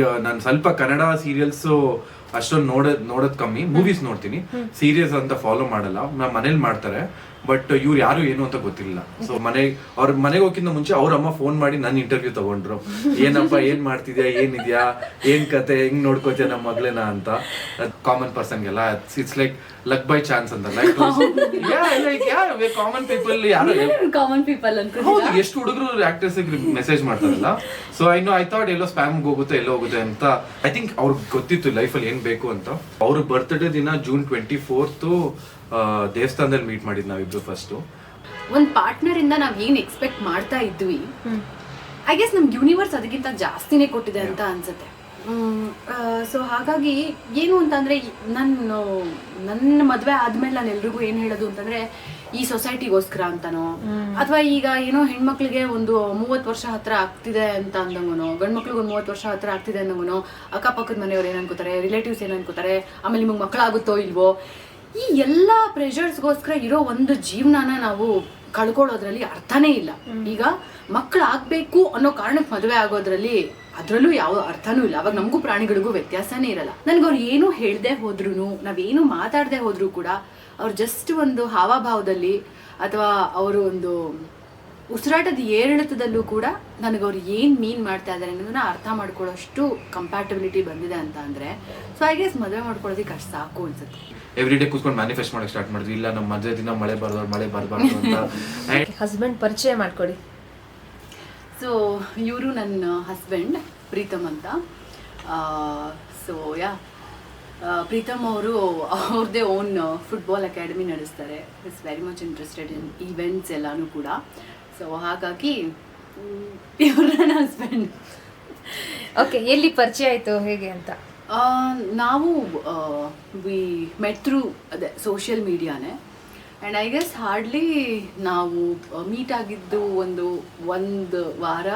ನಾನು ಸ್ವಲ್ಪ ಕನ್ನಡ ಸೀರಿಯಲ್ಸ್ ಅಷ್ಟೊಂದು ನೋಡೋದ್ ನೋಡೋದ್ ಕಮ್ಮಿ. ಮೂವೀಸ್ ನೋಡ್ತೀನಿ. ಸೀರಿಯಸ್ ಅಂತ ಫಾಲೋ ಮಾಡಲ್ಲ. ನಮ್ಮ ಮನೇಲಿ ಮಾಡ್ತಾರೆ. ಬಟ್ ಇವ್ರು ಯಾರು ಏನು ಅಂತ ಗೊತ್ತಿಲ್ಲ. ಸೊ ಮನೆ ಅವ್ರ ಮನೆಗೆ ಹೋಗಿಂತ ಮುಂಚೆ ಅವ್ರ ಅಮ್ಮ ಫೋನ್ ಮಾಡಿ ನನ್ನ ಇಂಟರ್ವ್ಯೂ ತಗೊಂಡ್ರು. ಏನಪ್ಪ ಏನ್ ಮಾಡ್ತಿದ್ಯಾ ಏನಿದ್ಯಾ ಏನ್ ಕತೆ ಹೆಂಗ್ ನೋಡ್ಕೋತೀಯ ನಮ್ಮ ಮಗಳೇನ ಅಂತ. Common ಪರ್ಸನ್ಗೆಲ್ಲ it's like luck by chance ಅಂತ. ಲೈಕ್ ಕಾಮನ್ ಪೀಪಲ್ ಯಾರು ಕಾಮನ್ ಪೀಪಲ್ ಅಂತ ಹೌದು ಎಷ್ಟು ಹುಡುಗರು ಆಕ್ಟರ್ಸ್ ಮೆಸೇಜ್ ಮಾಡ್ತಾರಲ್ಲ. So I know I thought yellow spam ಹೋಗುತ್ತೆ ಎಲ್ಲೋ ಹೋಗುತ್ತೆ ಅಂತ. ಐ ಥಿಂಕ್ ಅವ್ರಿಗೆ ಗೊತ್ತಿತ್ತು ಲೈಫಲ್ಲಿ ಏನ್ ಬೇಕು ಅಂತ. ಅವ್ರ ಬರ್ತ್ಡೇ ದಿನ ಜೂನ್ ಟ್ವೆಂಟಿ ಫೋರ್ತ್ ದೇವಸ್ಥಾನದಲ್ಲಿ ಮೀಟ್ ಮಾಡಿದ್ ನಾವಿಬ್ರು ಫಸ್ಟ್ ಒಂದು ಪಾರ್ಟ್ನರ್ ಇಂದ ನಾವ್ ಏನ್ ಎಕ್ಸ್ಪೆಕ್ಟ್ ಮಾಡ್ತಾ ಇದ್ವಿ? ಐ ಗೆಸ್ ನಮ್ ಯೂನಿವರ್ಸ್ ಅದಕ್ಕಿಂತ ಜಾಸ್ತಿನೇ ಕೊಟ್ಟಿದೆ ಅಂತ ಅನ್ಸುತ್ತೆ. ಸೊ ಹಾಗಾಗಿ ಏನು ಅಂತಂದ್ರೆ ನನ್ನ ನಾನು ನನ್ನ ಮದುವೆ ಆದ್ಮೇಲೆ ನಾನು ಎಲ್ರಿಗೂ ಏನ್ ಹೇಳೋದು ಅಂತಂದ್ರೆ ಈ ಸೊಸೈಟಿಗೋಸ್ಕರ ಅಂತನೋ? ಅಥವಾ ಈಗ ಏನೋ ಹೆಣ್ಮಕ್ಳಿಗೆ ಒಂದು ಮೂವತ್ತು ವರ್ಷ ಹತ್ರ ಆಗ್ತಿದೆ ಅಂತ ಅಂದಂಗನು? ಗಂಡ್ ಮಕ್ಳಿಗೆ ಒಂದು ಮೂವತ್ತು ವರ್ಷ ಹತ್ರ ಆಗ್ತಿದೆ ಅಂದಂಗನು? ಅಕ್ಕಪಕ್ಕದ ಮನೆಯವ್ರು ಏನ್ ಅನ್ಕೋತಾರೆ? ರಿಲೇಟಿವ್ಸ್ ಏನ್ ಅನ್ಕೋತಾರೆ? ಆಮೇಲೆ ನಿಮಗೆ ಮಕ್ಕಳಾಗುತ್ತೋ ಇಲ್ವೋ? ಈ ಎಲ್ಲ ಪ್ರೆಷರ್ಸ್ಗೋಸ್ಕರ ಇರೋ ಒಂದು ಜೀವನನ ನಾವು ಕಳ್ಕೊಳ್ಳೋದ್ರಲ್ಲಿ ಅರ್ಥನೇ ಇಲ್ಲ. ಈಗ ಮಕ್ಕಳಾಗಬೇಕು ಅನ್ನೋ ಕಾರಣಕ್ಕೆ ಮದುವೆ ಆಗೋದ್ರಲ್ಲಿ ಅದ್ರಲ್ಲೂ ಯಾವ ಅರ್ಥನೂ ಇಲ್ಲ. ಅವಾಗ ನಮಗೂ ಪ್ರಾಣಿಗಳಿಗೂ ವ್ಯತ್ಯಾಸನೇ ಇರಲ್ಲ. ನನ್ಗೆ ಅವ್ರು ಏನು ಹೇಳ್ದೆ ಹೋದ್ರು ನಾವೇನು ಮಾತಾಡದೆ ಹೋದ್ರು ಕೂಡ ಅವ್ರು ಜಸ್ಟ್ ಒಂದು ಹಾವಭಾವದಲ್ಲಿ ಅಥವಾ ಅವರು ಒಂದು ಉಸಿರಾಟದ ಏರಿಳಿತದಲ್ಲೂ ಕೂಡ ನನಗೆ ಅವ್ರು ಏನು ಮೀನ್ ಮಾಡ್ತಾ ಇದ್ದಾರೆ ಅನ್ನೋದನ್ನ ಅರ್ಥ ಮಾಡ್ಕೊಳ್ಳೋಷ್ಟು ಕಂಪ್ಯಾಟಬಿಲಿಟಿ ಬಂದಿದೆ ಅಂತ ಅಂದರೆ. ಸೊ ಐ ಗೆಸ್ ಮದುವೆ ಮಾಡ್ಕೊಳ್ಳೋದಕ್ಕೆ ಅಷ್ಟು ಸಾಕು ಅನ್ಸುತ್ತೆ. ಎವ್ರಿ ಡೇ ಕೂತ್ಕೊಂಡು ಮ್ಯಾನಿಫೆಸ್ಟ್ ಮಾಡಕ್ಕೆ ಸ್ಟಾರ್ಟ್ ಮಾಡಿದ್ವಿ. ಇಲ್ಲ ನಮ್ಮ ಮದುವೆ ದಿನ ಮಳೆ ಬರ್ದವ್ರು ಮಳೆ ಬರಬಾರ್ದು ಅಂತ. ಹಸ್ಬೆಂಡ್ ಪರಿಚಯ ಮಾಡ್ಕೊಡಿ. ಸೊ ಇವರು ನನ್ನ ಹಸ್ಬೆಂಡ್ ಪ್ರೀತಮ್ ಅಂತ. ಸೊ ಯಾ ಪ್ರೀತಮ್ ಅವರು ಅವ್ರದೇ ಓನ್ ಫುಟ್ಬಾಲ್ ಅಕಾಡೆಮಿ ನಡೆಸ್ತಾರೆ. Is very much interested in events ಎಲ್ಲಾನು ಕೂಡ. ಸೊ ಹಾಗಾಗಿ ಪ್ಯೂರ್ ಹಸ್ಬೆಂಡ್ ಓಕೆ ಎಲ್ಲಿ ಪರಿಚಯ ಆಯಿತು ಹೇಗೆ ಅಂತ? ನಾವು ವಿ ಮೆಟ್ ಥ್ರೂ ಅದೇ ಸೋಷಿಯಲ್ ಮೀಡಿಯಾನೇ ಆ್ಯಂಡ್ ಐ ಗೆಸ್ ಹಾರ್ಡ್ಲಿ ನಾವು ಮೀಟ್ ಆಗಿದ್ದು ಒಂದು ಒಂದು ವಾರ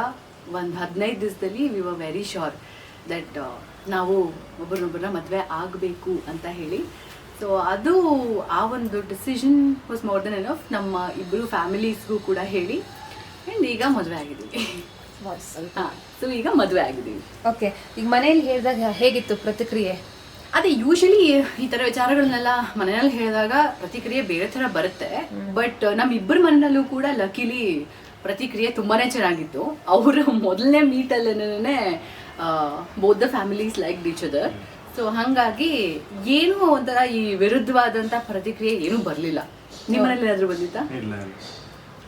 ಒಂದು ಹದಿನೈದು ದಿವಸದಲ್ಲಿ we were very sure that ನಾವು ಒಬ್ಬರನ್ನೊಬ್ಬರನ್ನ ಮದುವೆ ಆಗಬೇಕು ಅಂತ ಹೇಳಿ. ಸೊ ಅದು ಆ ಒಂದು decision was more than enough ನಮ್ಮ ಇಬ್ಬರು ಫ್ಯಾಮಿಲೀಸ್ಗೂ ಕೂಡ ಹೇಳಿ. ಆ್ಯಂಡ್ ಈಗ ಮದುವೆ ಆಗಿದ್ದೀವಿ. ಹಾಂ ಸೊ ಈಗ ಮದುವೆ ಆಗಿದ್ದೀವಿ. ಓಕೆ ಈಗ ಮನೆಯಲ್ಲಿ ಹೇಳಿದಾಗ ಹೇಗಿತ್ತು ಪ್ರತಿಕ್ರಿಯೆ? ಅದೇ ಯೂಶಲಿ ಈ ಥರ ವಿಚಾರಗಳನ್ನೆಲ್ಲ ಮನೆಯಲ್ಲಿ ಹೇಳಿದಾಗ ಪ್ರತಿಕ್ರಿಯೆ ಬೇರೆ ತರ ಬರುತ್ತೆ. ಬಟ್ ನಮ್ಮ ಇಬ್ಬರ ಮನೆಯಲ್ಲೂ ಕೂಡ ಲಕ್ಕಿಲಿ ಪ್ರತಿಕ್ರಿಯೆ ತುಂಬಾನೇ ಚೆನ್ನಾಗಿತ್ತು. ಅವರ ಮೊದಲನೇ ಮೀಟ್ ಅಲ್ಲೇನೆ both the families like each other so ಹಂಗಾಗಿ ಏನೂ ಒಂಥರ ಈ ವಿರುದ್ಧವಾದಂತ ಪ್ರತಿಕ್ರಿಯೆ ಏನೂ ಬರಲಿಲ್ಲ. ನಿಮ್ಮ ಮನೇಲಿ ಏನಾದ್ರು ಬಂದಿತ್ತಾ? ಇಲ್ಲ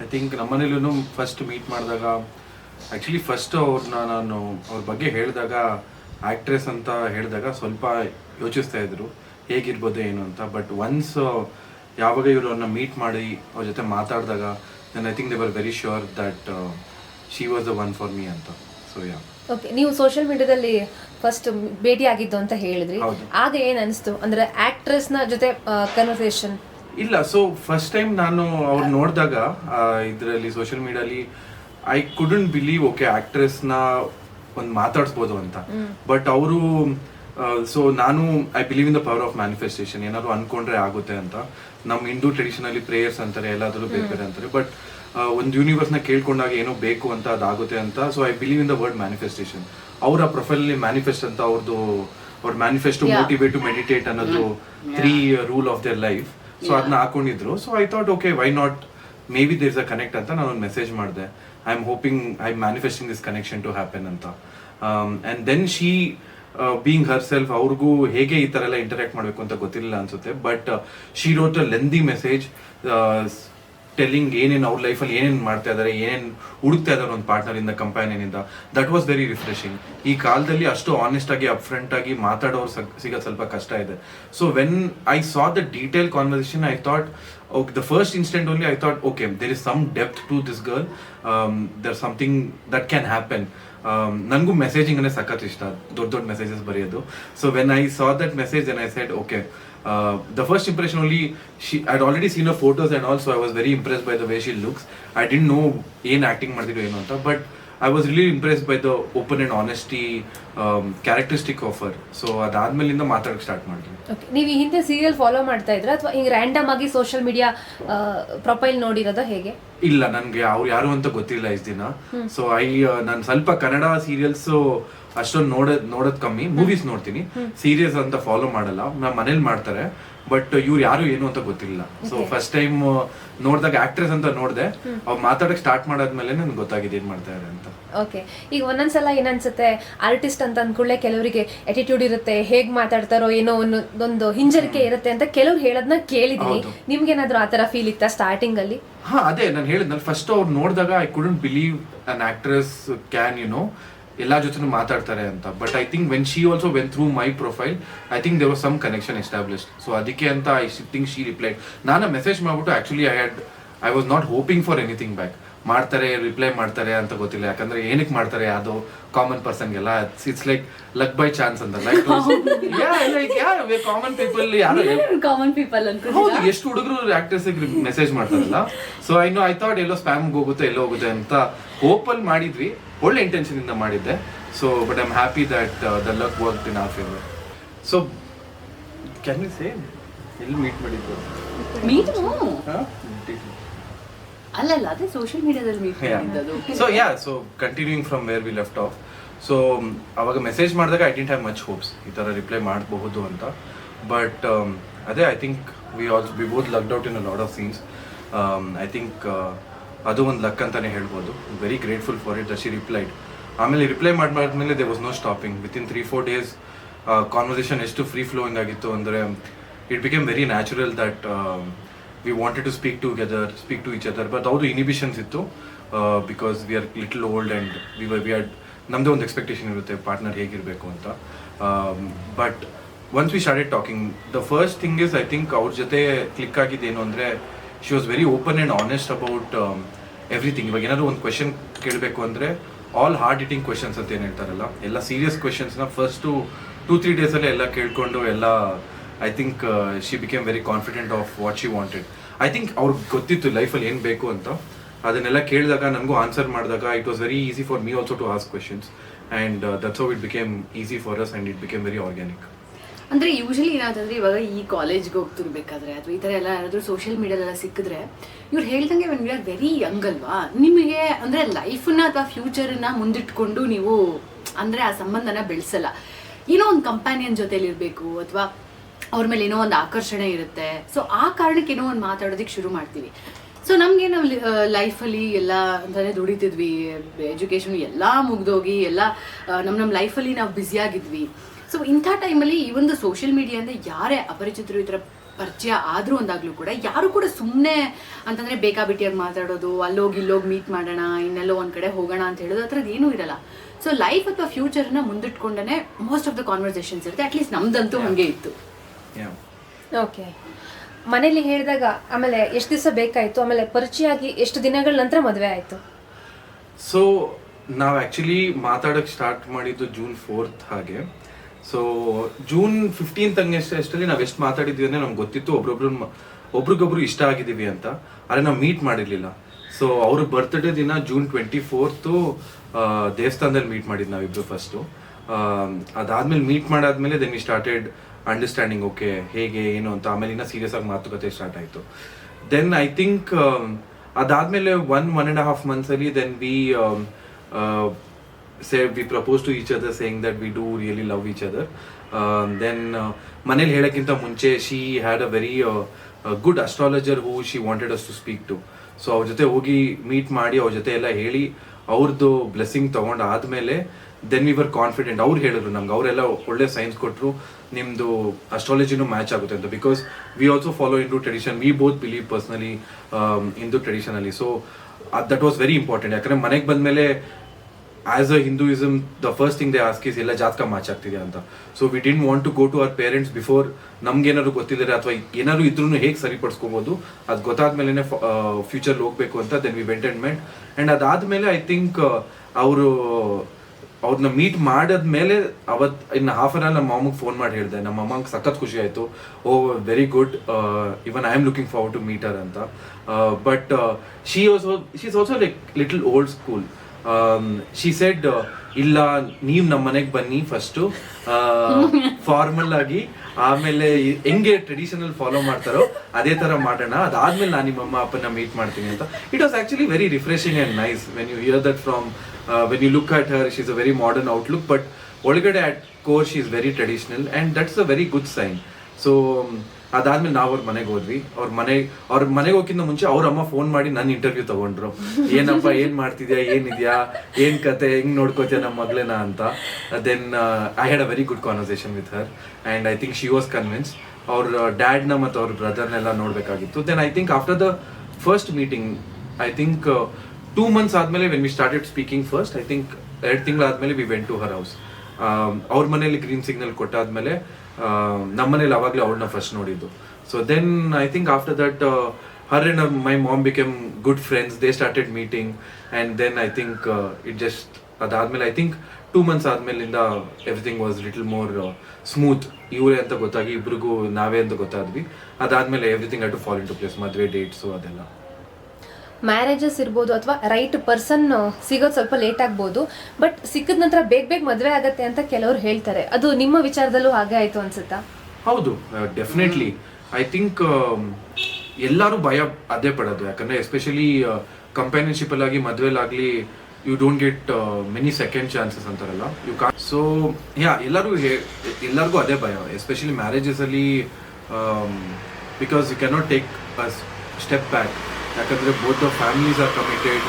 ಐ ಥಿಂಕ್ ನಮ್ಮನೇಲೂ ಫಸ್ಟ್ ಮೀಟ್ ಮಾಡಿದಾಗ ಆ್ಯಕ್ಚುಲಿ ಫಸ್ಟ್ ಅವ್ರನ್ನ ನಾನು ಅವ್ರ ಬಗ್ಗೆ ಹೇಳಿದಾಗ ಆ್ಯಕ್ಟ್ರೆಸ್ ಅಂತ ಹೇಳಿದಾಗ ಸ್ವಲ್ಪ ಯೋಚಿಸ್ತಾ ಇದ್ರು ಹೇಗಿರ್ಬೋದು ಏನು ಅಂತ. ಬಟ್ ಒನ್ಸ್ ಯಾವಾಗ ಇವರು ಅವ್ರನ್ನ ಮೀಟ್ ಮಾಡಿ ಅವ್ರ ಜೊತೆ ಮಾತಾಡಿದಾಗ then I think they were very sure that she was the one for me ಅಂತ. ಸೊ ಯಾ ಓಕೆ ನೀವು ಸೋಷಿಯಲ್ ಮೀಡಿಯಾದಲ್ಲಿ ಫಸ್ಟ್ ಭೇಟಿ ಆಗಿದ್ದು ಅಂತ ಹೇಳಿದ್ರಿ. ಹೌದು. ಆಗ ಏನ್ ಅನಿಸ್ತು ಅಂದ್ರೆ ಆಕ್ಟ್ರೆಸ್ನ ಜೊತೆ ಕನ್ವರ್ಸೇಷನ್ ಇಲ್ಲ ಸೊ ಫಸ್ಟ್ ಟೈಮ್ ನಾನು ಅವ್ರು ನೋಡಿದಾಗ ಇದರಲ್ಲಿ ಸೋಷಿಯಲ್ ಮೀಡಿಯಾಲಿ ಐ ಕುಡಂಟ್ ಬಿಲೀವ್ ಓಕೆ ನ ಒಂದು ಮಾತಾಡ್ಸ್ಬೋದು ಅಂತ. ಬಟ್ ಅವರು ಸೊ ನಾನು I believe in the power of manifestation ಏನಾದ್ರು ಅನ್ಕೊಂಡ್ರೆ ಆಗುತ್ತೆ ಅಂತ. ನಮ್ಮ ಹಿಂದೂ ಟ್ರೆಡಿಷನಲ್ಲಿ ಪ್ರೇಯರ್ಸ್ ಅಂತಾರೆ ಎಲ್ಲಾದ್ರೂ ಬೇರೆ ಬೇರೆ ಅಂತಾರೆ. ಬಟ್ ಒಂದು ಯೂನಿವರ್ಸ್ನ ಕೇಳ್ಕೊಂಡಾಗ ಏನೋ ಬೇಕು ಅಂತ ಅದಾಗುತ್ತೆ ಅಂತ. So I believe in the word manifestation ಅವರ ಪ್ರೊಫೈಲ್ ಮ್ಯಾನಿಫೆಸ್ಟ್ ಅಂತ ಅವ್ರದ್ದು ಅವ್ರ ಮ್ಯಾನಿಫೆಸ್ಟ್. ಮೋಟಿವೇಟ್ ಟು ಮೆಡಿಟೇಟ್ ಅನ್ನೋದು three rule of their life so ಅದನ್ನ ಹಾಕೊಂಡಿದ್ರು. So I thought okay why not maybe there's a connect ಅಂತ ನಾನು ಒಂದು ಮೆಸೇಜ್ ಮಾಡಿದೆ. I am hoping I manifesting this connection to happen ಅಂತ and then she being herself ಅವ್ರಿಗೂ ಹೇಗೆ ಈ ಥರ ಎಲ್ಲ ಇಂಟರಾಕ್ಟ್ ಮಾಡಬೇಕು ಅಂತ ಗೊತ್ತಿರಲಿಲ್ಲ ಅನ್ಸುತ್ತೆ. But she wrote a lengthy message telling ಏನೇನು ಅವ್ರ ಲೈಫಲ್ಲಿ ಏನೇನು ಮಾಡ್ತಾ ಇದ್ದಾರೆ ಏನೇನು ಹುಡುಕ್ತಾ ಇದ್ದಾರೆ ಒಂದು ಪಾರ್ಟ್ನರ್ ಇಂದ ಕಂಪ್ಯಾನಿಯನ್ ಇಂದ ದಟ್ ವಾಸ್ ವೆರಿ ರಿಫ್ರೆಶಿಂಗ್ ಈ ಕಾಲದಲ್ಲಿ ಅಷ್ಟು ಆನೆಸ್ಟ್ ಆಗಿ ಅಪ್ ಫ್ರಂಟ್ ಆಗಿ ಮಾತಾಡೋರು ಸಿಗೋದು ಸ್ವಲ್ಪ ಕಷ್ಟ ಇದೆ. So when I saw the detail conversation I thought the first instant only I thought okay there is some depth to this girl there something that can happen ನನಗೂ messaging ಅಂದ್ರೆ ಸಖತ್ ಇಷ್ಟ ದೊಡ್ಡ ದೊಡ್ಡ ಮೆಸೇಜಸ್ ಬರೆಯೋದು so when I saw that message and I said okay the first impression only she I'd already seen her photos and also I was very impressed by the way she looks. I didn't know ಏನು acting ಮಾಡ್ತಿದ್ರು ಏನು ಅಂತ but I was really impress by the open and honesty characteristic of her so ಅದಾದ್ಮೇಲಿಂದ ಮಾತಾಡಕ್ಕೆ start ಮಾಡಿದ್ವಿ ನೀವು ಈ ಹಿಂದೆ serial follow ಮಾಡ್ತಾ ಇದ್ರ ಅಥವಾ ಈಗ ರ್ಯಾಂಡಮ್ ಆಗಿ ಸೋಷಿಯಲ್ ಮೀಡಿಯಾ ಪ್ರೊಫೈಲ್ ನೋಡಿರೋದ ಹೇಗೆ? ಇಲ್ಲ ನನ್ಗೆ ಅವ್ರು ಯಾರು ಅಂತ ಗೊತ್ತಿಲ್ಲ ಇಷ್ಟು ದಿನ. ಸೊ ಐ ನಾನು ಸ್ವಲ್ಪ ಕನ್ನಡ ಸೀರಿಯಲ್ಸ್ ಅಷ್ಟೊಂದು ನೋಡೋದ್ ನೋಡೋದ್ ಕಮ್ಮಿ. ಮೂವೀಸ್ ನೋಡ್ತೀನಿ. ಸೀರಿಯಲ್ಸ್ ಅಂತ ಫಾಲೋ ಮಾಡಲ್ಲ. ನಮ್ಮ ಮನೇಲಿ ಮಾಡ್ತಾರೆ. ಬಟ್ ಇವ್ರು ಯಾರು ಏನು ಅಂತ ಗೊತ್ತಿಲ್ಲ. ಸೊ ಫಸ್ಟ್ ಟೈಮ್ ನೋಡಿದಾಗ ಆಕ್ಟ್ರೆಸ್ ಅಂತ ನೋಡಿದೆ ಅವ್ರು ಮಾತಾಡಕ್ ಸ್ಟಾರ್ಟ್ ಮಾಡಾದ್ಮೇಲೆ ನನ್ಗೆ ಗೊತ್ತಾಗಿದೆ ಏನ್ ಇದೆ ಅಂತ. ಓಕೆ ಈಗ ಒಂದೊಂದ್ಸಲ ಏನನ್ಸುತ್ತೆ? ಆರ್ಟಿಸ್ಟ್ ಅಂತ ಅಂದ್ಕೊಳ್ಳೆ ಕೆಲವರಿಗೆ ಅಟಿಟ್ಯೂಡ್ ಇರುತ್ತೆ ಹೇಗ್ ಮಾತಾಡ್ತಾರೋ ಏನೋ ಒಂದು ಒಂದು ಹಿಂಜರಿಕೆ ಇರುತ್ತೆ ಅಂತ ಕೆಲವ್ರು ಹೇಳೋದನ್ನ ಕೇಳಿದೀನಿ. ನಿಮ್ಗೆ ನಿಮ್ಗೇನಾದ್ರೂ ಆತರ ಫೀಲ್ ಇತ್ತಾ ಸ್ಟಾರ್ಟಿಂಗ್ ಅಲ್ಲಿ? ಹಾ ಅದೇ ನಾನು ಹೇಳಿದ್ನಲ್ಲ ಫಸ್ಟ್ ಅವ್ರು ನೋಡಿದಾಗ I couldn't believe an actress can you know ಎಲ್ಲಾ ಜೊತೆ ಮಾತಾಡ್ತಾರೆ ಅಂತ. But I think when she also went through my profile I think there was some connection established so ಅದಕ್ಕೆ ಅಂತ ಐ ಥಿಂಕ್ ಶಿ ರಿಪ್ಲೈ ನಾನು message ಮಾಡ್ಬಿಟ್ಟು actually I had I was not hoping for anything back ಮಾಡ್ತಾರೆ reply ಮಾಡ್ತಾರೆ ಅಂತ ಗೊತ್ತಿಲ್ಲ. ಯಾಕಂದ್ರೆ ಏನಕ್ಕೆ ಮಾಡ್ತಾರೆ ಯಾವುದು common ಪರ್ಸನ್ಗೆಲ್ಲ it's like luck by chance ಅಂತ. ಲೈಕ್ ಕಾಮನ್ ಪೀಪಲ್ ಯಾರು ಕಾಮನ್ ಪೀಪಲ್ ಅಂತ ಹೌದು ಎಷ್ಟು ಹುಡುಗರು ಆಕ್ಟರ್ಸ್ ಮೆಸೇಜ್ ಮಾಡ್ತಾರಲ್ಲ. So I know I thought yellow spam ಹೋಗುತ್ತೆ ಎಲ್ಲೋ ಹೋಗುತ್ತೆ ಅಂತ ಹೋಪಲ್ಲಿ ಮಾಡಿದ್ವಿ ಒಳ್ಳೆ ಇಂಟೆನ್ಷನ್ ಇಂದ ಮಾಡಿದ್ದೆ. So but I am happy that the luck work in our favour so can you say ಎಲ್ಲಿ ಮೀಟ್ ಮಾಡಿದ್ದು? ಮೀಟ್? ಅಲ್ಲಲ್ಲ ಅದೇ ಸೋಷಿಯಲ್ ಮೀಡಿಯಾದಲ್ಲಿ ಮೀಟ್ ಮಾಡಿದ್ದು so yeah so continuing from where we left off so ಅವಾಗ message ಮಾಡಿದಾಗ I didn't have much hopes ಈ ಥರ ರಿಪ್ಲೈ ಮಾಡಬಹುದು ಅಂತ. ಬಟ್ ಅದೇ I think we also we both lucked out in a lot of scenes I think ಅದು ಒಂದು luck ಅಂತಾನೆ ಹೇಳ್ಬೋದು. Very grateful for it she replied ಆಮೇಲೆ ರಿಪ್ಲೈ ಮಾಡಿದ್ಮೇಲೆ there was no stopping with in three four days conversation ಎಷ್ಟು free flowing ಆಗಿತ್ತು ಅಂದರೆ it became very natural that we wanted to speak together speak to each other but ಅವ್ರದ್ದು inhibitions ಇತ್ತು. Because we are little old and we we are ನಮ್ಮದೇ ಒಂದು expectation ಇರುತ್ತೆ partner ಹೇಗಿರಬೇಕು ಅಂತ. But once we started talking the first thing is I think ಅವ್ರ ಜೊತೆ click ಆಗಿದ್ದೇನು ಅಂದರೆ she was very open and honest about everything ಇವಾಗ ಏನಾದ್ರು ಒಂದು ಕ್ವೆಶನ್ ಕೇಳಬೇಕು ಅಂದರೆ ಆಲ್ ಹಾರ್ಡ್ ಇಟಿಂಗ್ ಕ್ವೆಶನ್ಸ್ ಅಂತ ಏನು ಹೇಳ್ತಾರಲ್ಲ, ಎಲ್ಲ ಸೀರಿಯಸ್ ಕ್ವೆಶನ್ಸ್ನ ಫಸ್ಟು ಟೂ ತ್ರೀ ಡೇಸಲ್ಲಿ ಎಲ್ಲ ಕೇಳ್ಕೊಂಡು ಎಲ್ಲ I think she became very confident of what she wanted I think ಅವ್ರಿಗೆ ಗೊತ್ತಿತ್ತು ಲೈಫಲ್ಲಿ ಏನು ಬೇಕು ಅಂತ. ಅದನ್ನೆಲ್ಲ ಕೇಳಿದಾಗ ನನಗೂ ಆನ್ಸರ್ ಮಾಡಿದಾಗ it was very easy for me also to ask questions and that's how it became easy for us and it became very organic ಅಂದ್ರೆ ಯೂಶಲಿ ಏನಾದ್ರೆ ಇವಾಗ ಈ ಕಾಲೇಜ್ಗೆ ಹೋಗ್ತಿರ್ಬೇಕಾದ್ರೆ ಅಥವಾ ಈ ತರ ಎಲ್ಲ ಯಾರಾದ್ರೂ ಸೋಷಿಯಲ್ ಮೀಡಿಯಾದೆಲ್ಲ ಸಿಕ್ಕಿದ್ರೆ, ಇವ್ರು ಹೇಳ್ದಂಗೆ when we are very young ಅಲ್ವಾ, ನಿಮಗೆ ಅಂದ್ರೆ ಲೈಫನ್ನ ಅಥವಾ ಫ್ಯೂಚರನ್ನ ಮುಂದಿಟ್ಕೊಂಡು ನೀವು ಅಂದ್ರೆ ಆ ಸಂಬಂಧನ ಬೆಳೆಸಲ್ಲ. ಏನೋ ಒಂದು ಕಂಪ್ಯಾನಿಯನ್ ಜೊತೆಲಿ ಇರಬೇಕು ಅಥವಾ ಅವ್ರ ಮೇಲೆ ಏನೋ ಒಂದು ಆಕರ್ಷಣೆ ಇರುತ್ತೆ. ಸೊ ಆ ಕಾರಣಕ್ಕೆ ಏನೋ ಒಂದು ಮಾತಾಡೋದಕ್ಕೆ ಶುರು ಮಾಡ್ತೀವಿ. ಸೊ ನಮಗೆ ನಾವು ಲೈಫಲ್ಲಿ ಎಲ್ಲ ಅಂತಲೇ ದುಡಿತಿದ್ವಿ ಎಜುಕೇಷನ್ ಎಲ್ಲ ಮುಗ್ದೋಗಿ ಎಲ್ಲ ನಮ್ಮ ನಮ್ಮ ಲೈಫಲ್ಲಿ ನಾವು ಬ್ಯುಸಿಯಾಗಿದ್ವಿ ಸೊ ಇಂಥ ಟೈಮಲ್ಲಿ ಈ ಒಂದು ಸೋಷಿಯಲ್ ಮೀಡಿಯಾ ಅಂದರೆ ಯಾರೇ ಅಪರಿಚಿತರು ಇದರ ಥರ ಪರಿಚಯ ಆದರೂ ಅಂದಾಗಲೂ ಕೂಡ ಯಾರು ಕೂಡ ಸುಮ್ಮನೆ ಅಂತಂದರೆ ಬೇಕಾಬಿಟ್ಟಿಯಾಗಿ ಮಾತಾಡೋದು ಅಲ್ಲೋಗಿ ಇಲ್ಲೋಗಿ ಮೀಟ್ ಮಾಡೋಣ ಇನ್ನೆಲ್ಲೋ ಒಂದು ಕಡೆ ಹೋಗೋಣ ಅಂತ ಹೇಳೋದು ಆ ಥರದ್ದು ಏನೂ ಇರಲ್ಲ. ಸೊ ಲೈಫ್ ಅಥವಾ ಫ್ಯೂಚರನ್ನ ಮುಂದಿಟ್ಕೊಂಡೇ ಮೋಸ್ಟ್ ಆಫ್ ದ ಕಾನ್ವರ್ಸೇಷನ್ಸ್ ಇರುತ್ತೆ. ಅಟ್ಲೀಸ್ಟ್ ನಮ್ದಂತೂ ಹಾಗೆ ಇತ್ತು. ಯಾ ಓಕೆ ಮನೇಲಿ ಹೇಳಿದಾಗ ಆಮೇಲೆ ಎಷ್ಟು ದಿವಸ ಬೇಕಾಯಿತು? ಆಮೇಲೆ ಪರಿಚಯ ಆಗಿ ಎಷ್ಟು ದಿನಗಳ ನಂತರ ಮದುವೆ ಆಯಿತು? ಸೊ ನಾವು ಆ್ಯಕ್ಚುಲಿ ಮಾತಾಡೋಕ್ಕೆ ಸ್ಟಾರ್ಟ್ ಮಾಡಿದ್ದು ಜೂನ್ ಫೋರ್ತ್ ಹಾಗೆ. ಸೊ ಜೂನ್ ಫಿಫ್ಟೀನ್ತ್ ಹಂಗೆ ಅಷ್ಟರಲ್ಲಿ ನಾವು ಎಷ್ಟು ಮಾತಾಡಿದ್ವಿ ಅಂದರೆ ನಮ್ಗೆ ಗೊತ್ತಿತ್ತು ಒಬ್ರೊಬ್ರು ಒಬ್ರಿಗೊಬ್ರು ಇಷ್ಟ ಆಗಿದ್ದೀವಿ ಅಂತ. ಆದರೆ ನಾವು ಮೀಟ್ ಮಾಡಿರಲಿಲ್ಲ. ಸೊ ಅವ್ರ ಬರ್ತ್ಡೇ ದಿನ ಜೂನ್ ಟ್ವೆಂಟಿ ಫೋರ್ತು ದೇವಸ್ಥಾನದಲ್ಲಿ ಮೀಟ್ ಮಾಡಿದ್ದು ನಾವಿಬ್ರು ಫಸ್ಟು ಅದಾದ್ಮೇಲೆ ಮೀಟ್ ಮಾಡಾದ್ಮೇಲೆ then we started understanding okay ಹೇಗೆ, ಏನು ಅಂತ. ಆಮೇಲೆ ಇನ್ನ ಸೀರಿಯಸ್ ಆಗಿ ಮಾತುಕತೆ ಸ್ಟಾರ್ಟ್ ಆಯಿತು. ದೆನ್ ಐ ಥಿಂಕ್ ಅದಾದಮೇಲೆ one one and half ಮಂತ್ಸಲ್ಲಿ then we say we propose to each other saying that we do really love each other then ಮನೇಲಿ ಹೇಳೋಕ್ಕಿಂತ ಮುಂಚೆ she had a very good astrologer who she wanted us to speak to so ಅವ್ರ ಜೊತೆ ಹೋಗಿ meet ಮಾಡಿ ಅವ್ರ ಜೊತೆ ಎಲ್ಲ ಹೇಳಿ ಅವ್ರದ್ದು ಬ್ಲೆಸ್ಸಿಂಗ್ ತಗೊಂಡು ಆದಮೇಲೆ ದೆನ್ ವಿ ವರ್ ಕಾನ್ಫಿಡೆಂಟ್ ಅವ್ರು ಹೇಳಿದ್ರು ನಮ್ಗೆ ಅವರೆಲ್ಲ ಒಳ್ಳೆ ಸೈನ್ಸ್ ಕೊಟ್ಟರು ನಿಮ್ಮದು ಅಸ್ಟ್ರಾಲಜಿನೂ ಮ್ಯಾಚ್ ಆಗುತ್ತೆ ಅಂತ because we also follow into tradition we both believe personally into traditionally so that was very important ಯಾಕಂದ್ರೆ ಮನೆಗೆ ಬಂದಮೇಲೆ as a Hinduism the first thing they ask ಎಲ್ಲ ಜಾತಕ ಮ್ಯಾಚ್ ಆಗ್ತಿದೆ ಅಂತ so we didn't want to go to our parents before ನಮ್ಗೇನಾದ್ರು ಗೊತ್ತಿದ್ದಾರೆ ಅಥವಾ ಏನಾದ್ರು ಇದ್ರೂ ಹೇಗೆ ಸರಿಪಡಿಸ್ಕೋಬಹುದು ಅದು ಗೊತ್ತಾದ್ಮೇಲೆ ಫ್ಯೂಚರ್ ಹೋಗ್ಬೇಕು ಅಂತ ದೆನ್ ವಿ ವೆಂಟ್ ಆ್ಯಂಡ್ ಅದಾದ್ಮೇಲೆ ಐ ಥಿಂಕ್ ಅವರು ಅವ್ರನ್ನ ಮೀಟ್ ಮಾಡಿದ್ಮೇಲೆ ಅವತ್, ಇನ್ನು ಹಾಫ್ ಅನ್ ಅವರ್ ನಮ್ಮ ಮಾಮಗ್ ಫೋನ್ ಮಾಡಿ ಹೇಳಿದೆ, ನಮ್ಮ ಅಮ್ಮಂಗೆ ಸಖತ್ ಖುಷಿ ಆಯಿತು. ಓ very good even I am looking forward to meet her ಅಂತ. But she also she is also like little old school she said ಇಲ್ಲ ನೀವು ನಮ್ಮ ಮನೆಗೆ ಬನ್ನಿ ಫಸ್ಟು ಫಾರ್ಮಲ್ ಆಗಿ ಆಮೇಲೆ ಹೆಂಗೆ ಟ್ರೆಡಿಷನಲ್ ಫಾಲೋ ಮಾಡ್ತಾರೋ ಅದೇ ತರ ಮಾಡೋಣ. ಅದಾದ್ಮೇಲೆ ನಾನು ನಿಮ್ಮ ಅಮ್ಮ ಅಪ್ಪನ ಮೀಟ್ ಮಾಡ್ತೀನಿ ಅಂತ. It was actually very refreshing and nice when you hear that from when you look at her she is a very modern outlook but ಒಳಗಡೆ at core she is very traditional and that's a very good sign so ಅದಾದ್ಮೇಲೆ ನಾವು ಅವ್ರ ಮನೆಗೆ ಹೋದ್ವಿ. ಅವ್ರ ಮನೆ, ಅವ್ರ ಮನೆಗೆ ಹೋಗಿಂತ ಮುಂಚೆ ಅವ್ರ ಅಮ್ಮ ಫೋನ್ ಮಾಡಿ ನನ್ನ ಇಂಟರ್ವ್ಯೂ ತಗೊಂಡ್ರು. ಏನಪ್ಪ, ಏನ್ ಮಾಡ್ತಿದ್ಯಾ, ಏನಿದ್ಯಾ, ಏನ್ ಕತೆ, ಹೆಂಗ್ ನೋಡ್ಕೋತೀಯ ನಮ್ಮ ಮಗಳೇನ ಅಂತ. Then I had a very good conversation with her and I think she was convince ಅವ್ರ ಡ್ಯಾಡ್ನ ಮತ್ತು ಅವ್ರ ಬ್ರದರ್ನೆಲ್ಲ ನೋಡ್ಬೇಕಾಗಿತ್ತು. Then I think after the first meeting I think two months ಆದ್ಮೇಲೆ when we started speaking first I think ಎರಡು ತಿಂಗಳಾದ್ಮೇಲೆ we went to her house ಅವ್ರ ಮನೇಲಿ green signal ಕೊಟ್ಟಾದ್ಮೇಲೆ ನಮ್ಮ ಮನೇಲಿ ಅವಾಗಲೇ ಅವಳನ್ನ ಫಸ್ಟ್ ನೋಡಿದ್ದು. So then I think after that her and my mom became good friends they started meeting and then I think it just ಅದಾದಮೇಲೆ I think two months ಆದ್ಮೇಲಿಂದ everything was little more smooth ಇವರೇ ಅಂತ ಗೊತ್ತಾಗಿ, ಇಬ್ರಿಗೂ ನಾವೇ ಅಂತ ಗೊತ್ತಾದ್ವಿ. ಅದಾದಮೇಲೆ everything to fall into place ಮದುವೆ ಡೇಟ್ಸು ಅದೆಲ್ಲ. ಮ್ಯಾರೇಜಸ್ ಇರ್ಬೋದು ಅಥವಾ ರೈಟ್ ಪರ್ಸನ್ ಸಿಗೋದು ಸ್ವಲ್ಪ ಲೇಟ್ ಆಗ್ಬೋದು. ಬಟ್ ಸಿಕ್ಕಿದ ನಂತರ ಬೇಗ ಬೇಗ ಮದುವೆ ಆಗತ್ತೆ ಅಂತ ಕೆಲವರು ಹೇಳ್ತಾರೆ. ಅದು ನಿಮ್ಮ ವಿಚಾರದಲ್ಲೂ ಹಾಗೆ ಆಯ್ತು ಅನ್ಸುತ್ತಾ? ಹೌದು ಡೆಫಿನೆಟ್ಲಿ ಐ ಥಿಂಕ್ ಎಲ್ಲರೂ ಭಯ ಅದೇ ಪಡೋದು. ಯಾಕಂದ್ರೆ ಎಸ್ಪೆಷಲಿ ಕಂಪ್ಯಾನಿಯನ್ಶಿಪ್ ಆಗಿ ಮದುವೆಲಾಗ್ಲಿ you don't get many second chances ಅಂತಾರಲ್ಲ. ಯು ಕಾ ಸೊ ಯಾ ಎಲ್ಲರೂ ಎಲ್ಲರಿಗೂ ಅದೇ ಭಯ. ಎಸ್ಪೆಷಲಿ ಮ್ಯಾರೇಜಸ್ ಅಲ್ಲಿ because you can not take a step back ಯಾಕಂದ್ರೆ both the families are committed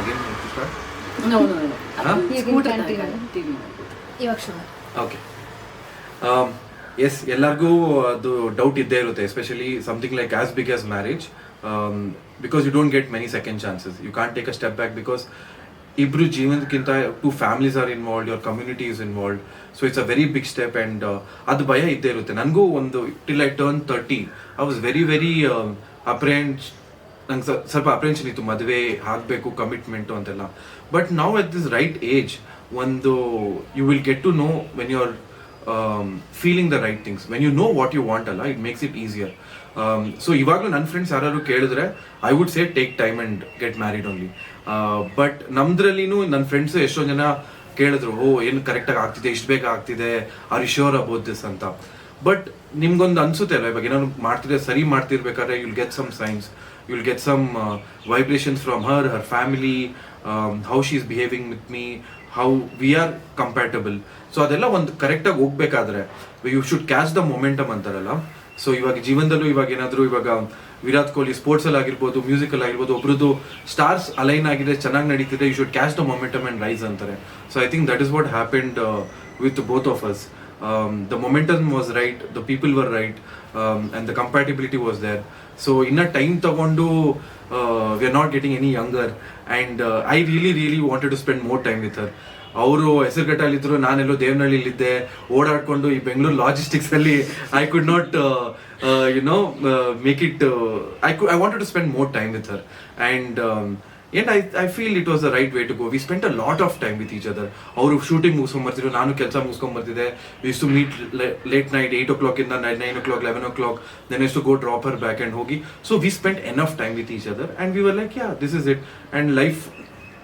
again okay yes ಎಲ್ಲರಿಗೂ ಅದು ಡೌಟ್ ಇದ್ದೇ ಇರುತ್ತೆ especially something like as big as marriage because you don't get many second chances you can take a step back because ಇಬ್ರು ಜೀವನಕ್ಕಿಂತ to families are involved your community is involved so it's a very big step and ಅದು ಭಯ ಇದ್ದೇ ಇರುತ್ತೆ. ನನಗೂ ಒಂದು till I turn thirty I was very very apprehensive ನಂಗೆ ಸ್ವಲ್ಪ apprehension ಇತ್ತು, ಮದುವೆ ಆಗಬೇಕು ಕಮಿಟ್ಮೆಂಟು ಅಂತೆಲ್ಲ. ಬಟ್ ನಾವು ಎಟ್ ದಿಸ್ ರೈಟ್ ಏಜ್ ಒಂದು you will get to know when you are feeling the right things when you know what you want ಅಲ್ಲ it makes it easier so ಇವಾಗಲೂ ನನ್ನ ಫ್ರೆಂಡ್ಸ್ ಯಾರು ಕೇಳಿದ್ರೆ I would say take time and get married only but ನಮ್ದ್ರಲ್ಲಿನೂ ನನ್ನ friends ಎಷ್ಟೋ ಜನ ಕೇಳಿದ್ರು, ಓ, ಏನು ಕರೆಕ್ಟಾಗಿ ಆಗ್ತಿದೆ ಎಷ್ಟು ಬೇಗ ಆಗ್ತಿದೆ? ಆರ್ ಯು ಅಬೌಟ್ ದಿಸ್ ಅಂತ. ಬಟ್ ನಿಮ್ಗೊಂದು ಅನ್ಸುತ್ತೆ ಅಲ್ಲ, ಇವಾಗ ಏನಾದ್ರು ಮಾಡ್ತಿದ್ರೆ, ಸರಿ ಮಾಡ್ತಿರ್ಬೇಕಾದ್ರೆ you'll get some signs you'll some uh, vibrations from her, her family um, how she's behaving with me how we are compatible. So ಅದೆಲ್ಲ ಒಂದು ಕರೆಕ್ಟಾಗಿ ಹೋಗ್ಬೇಕಾದ್ರೆ you should catch the momentum ಅಂತಾರಲ್ಲ. ಸೊ ಇವಾಗ ಜೀವನದಲ್ಲೂ ಇವಾಗ ಏನಾದರೂ ಇವಾಗ ವಿರಾಟ್ ಕೊಹ್ಲಿ ಸ್ಪೋರ್ಟ್ಸಲ್ಲಿ ಆಗಿರ್ಬೋದು ಮ್ಯೂಸಿಕಲ್ ಆಗಿರ್ಬೋದು ಒಬ್ರದ್ದು ಸ್ಟಾರ್ಸ್ ಅಲೈನ್ ಆಗಿದೆ ಚೆನ್ನಾಗಿ ನಡೀತಿದೆ you should catch the momentum and rise ಅಂತಾರೆ. So I think that is what happened with both of us the momentum was right the people were right and the compatibility was there so ಇನ್ನ time ತಗೊಂಡು we are not getting any younger and I really really wanted to spend more time with her ಅವರು ಹೆಸರುಘಟ್ಟಲ್ಲಿದ್ರು ನಾನೆಲ್ಲೋ ದೇವನಹಳ್ಳಿಲಿದ್ದೆ ಓಡಾಡಿಕೊಂಡು ಈ Bengaluru ಲಾಜಿಸ್ಟಿಕ್ಸಲ್ಲಿ I could not you know make it I could I wanted to spend more time with her and ಏನ್ I I feel it was the right way to go we spend a lot of time with each other ಅವರು shooting ಮುಗಿಸ್ಕೊಂಬರ್ತಿದ್ರು ನಾನು ಕೆಲಸ ಮುಗಿಸ್ಕೊಂಬರ್ತಿದ್ದೆ ವಿಸ್ to meet late night eight o'clock ಇಂದ nine o'clock eleven o'clock then yes to go drop her back and ಹೋಗಿ so we spend enough time with each other and we were like yeah this is it and life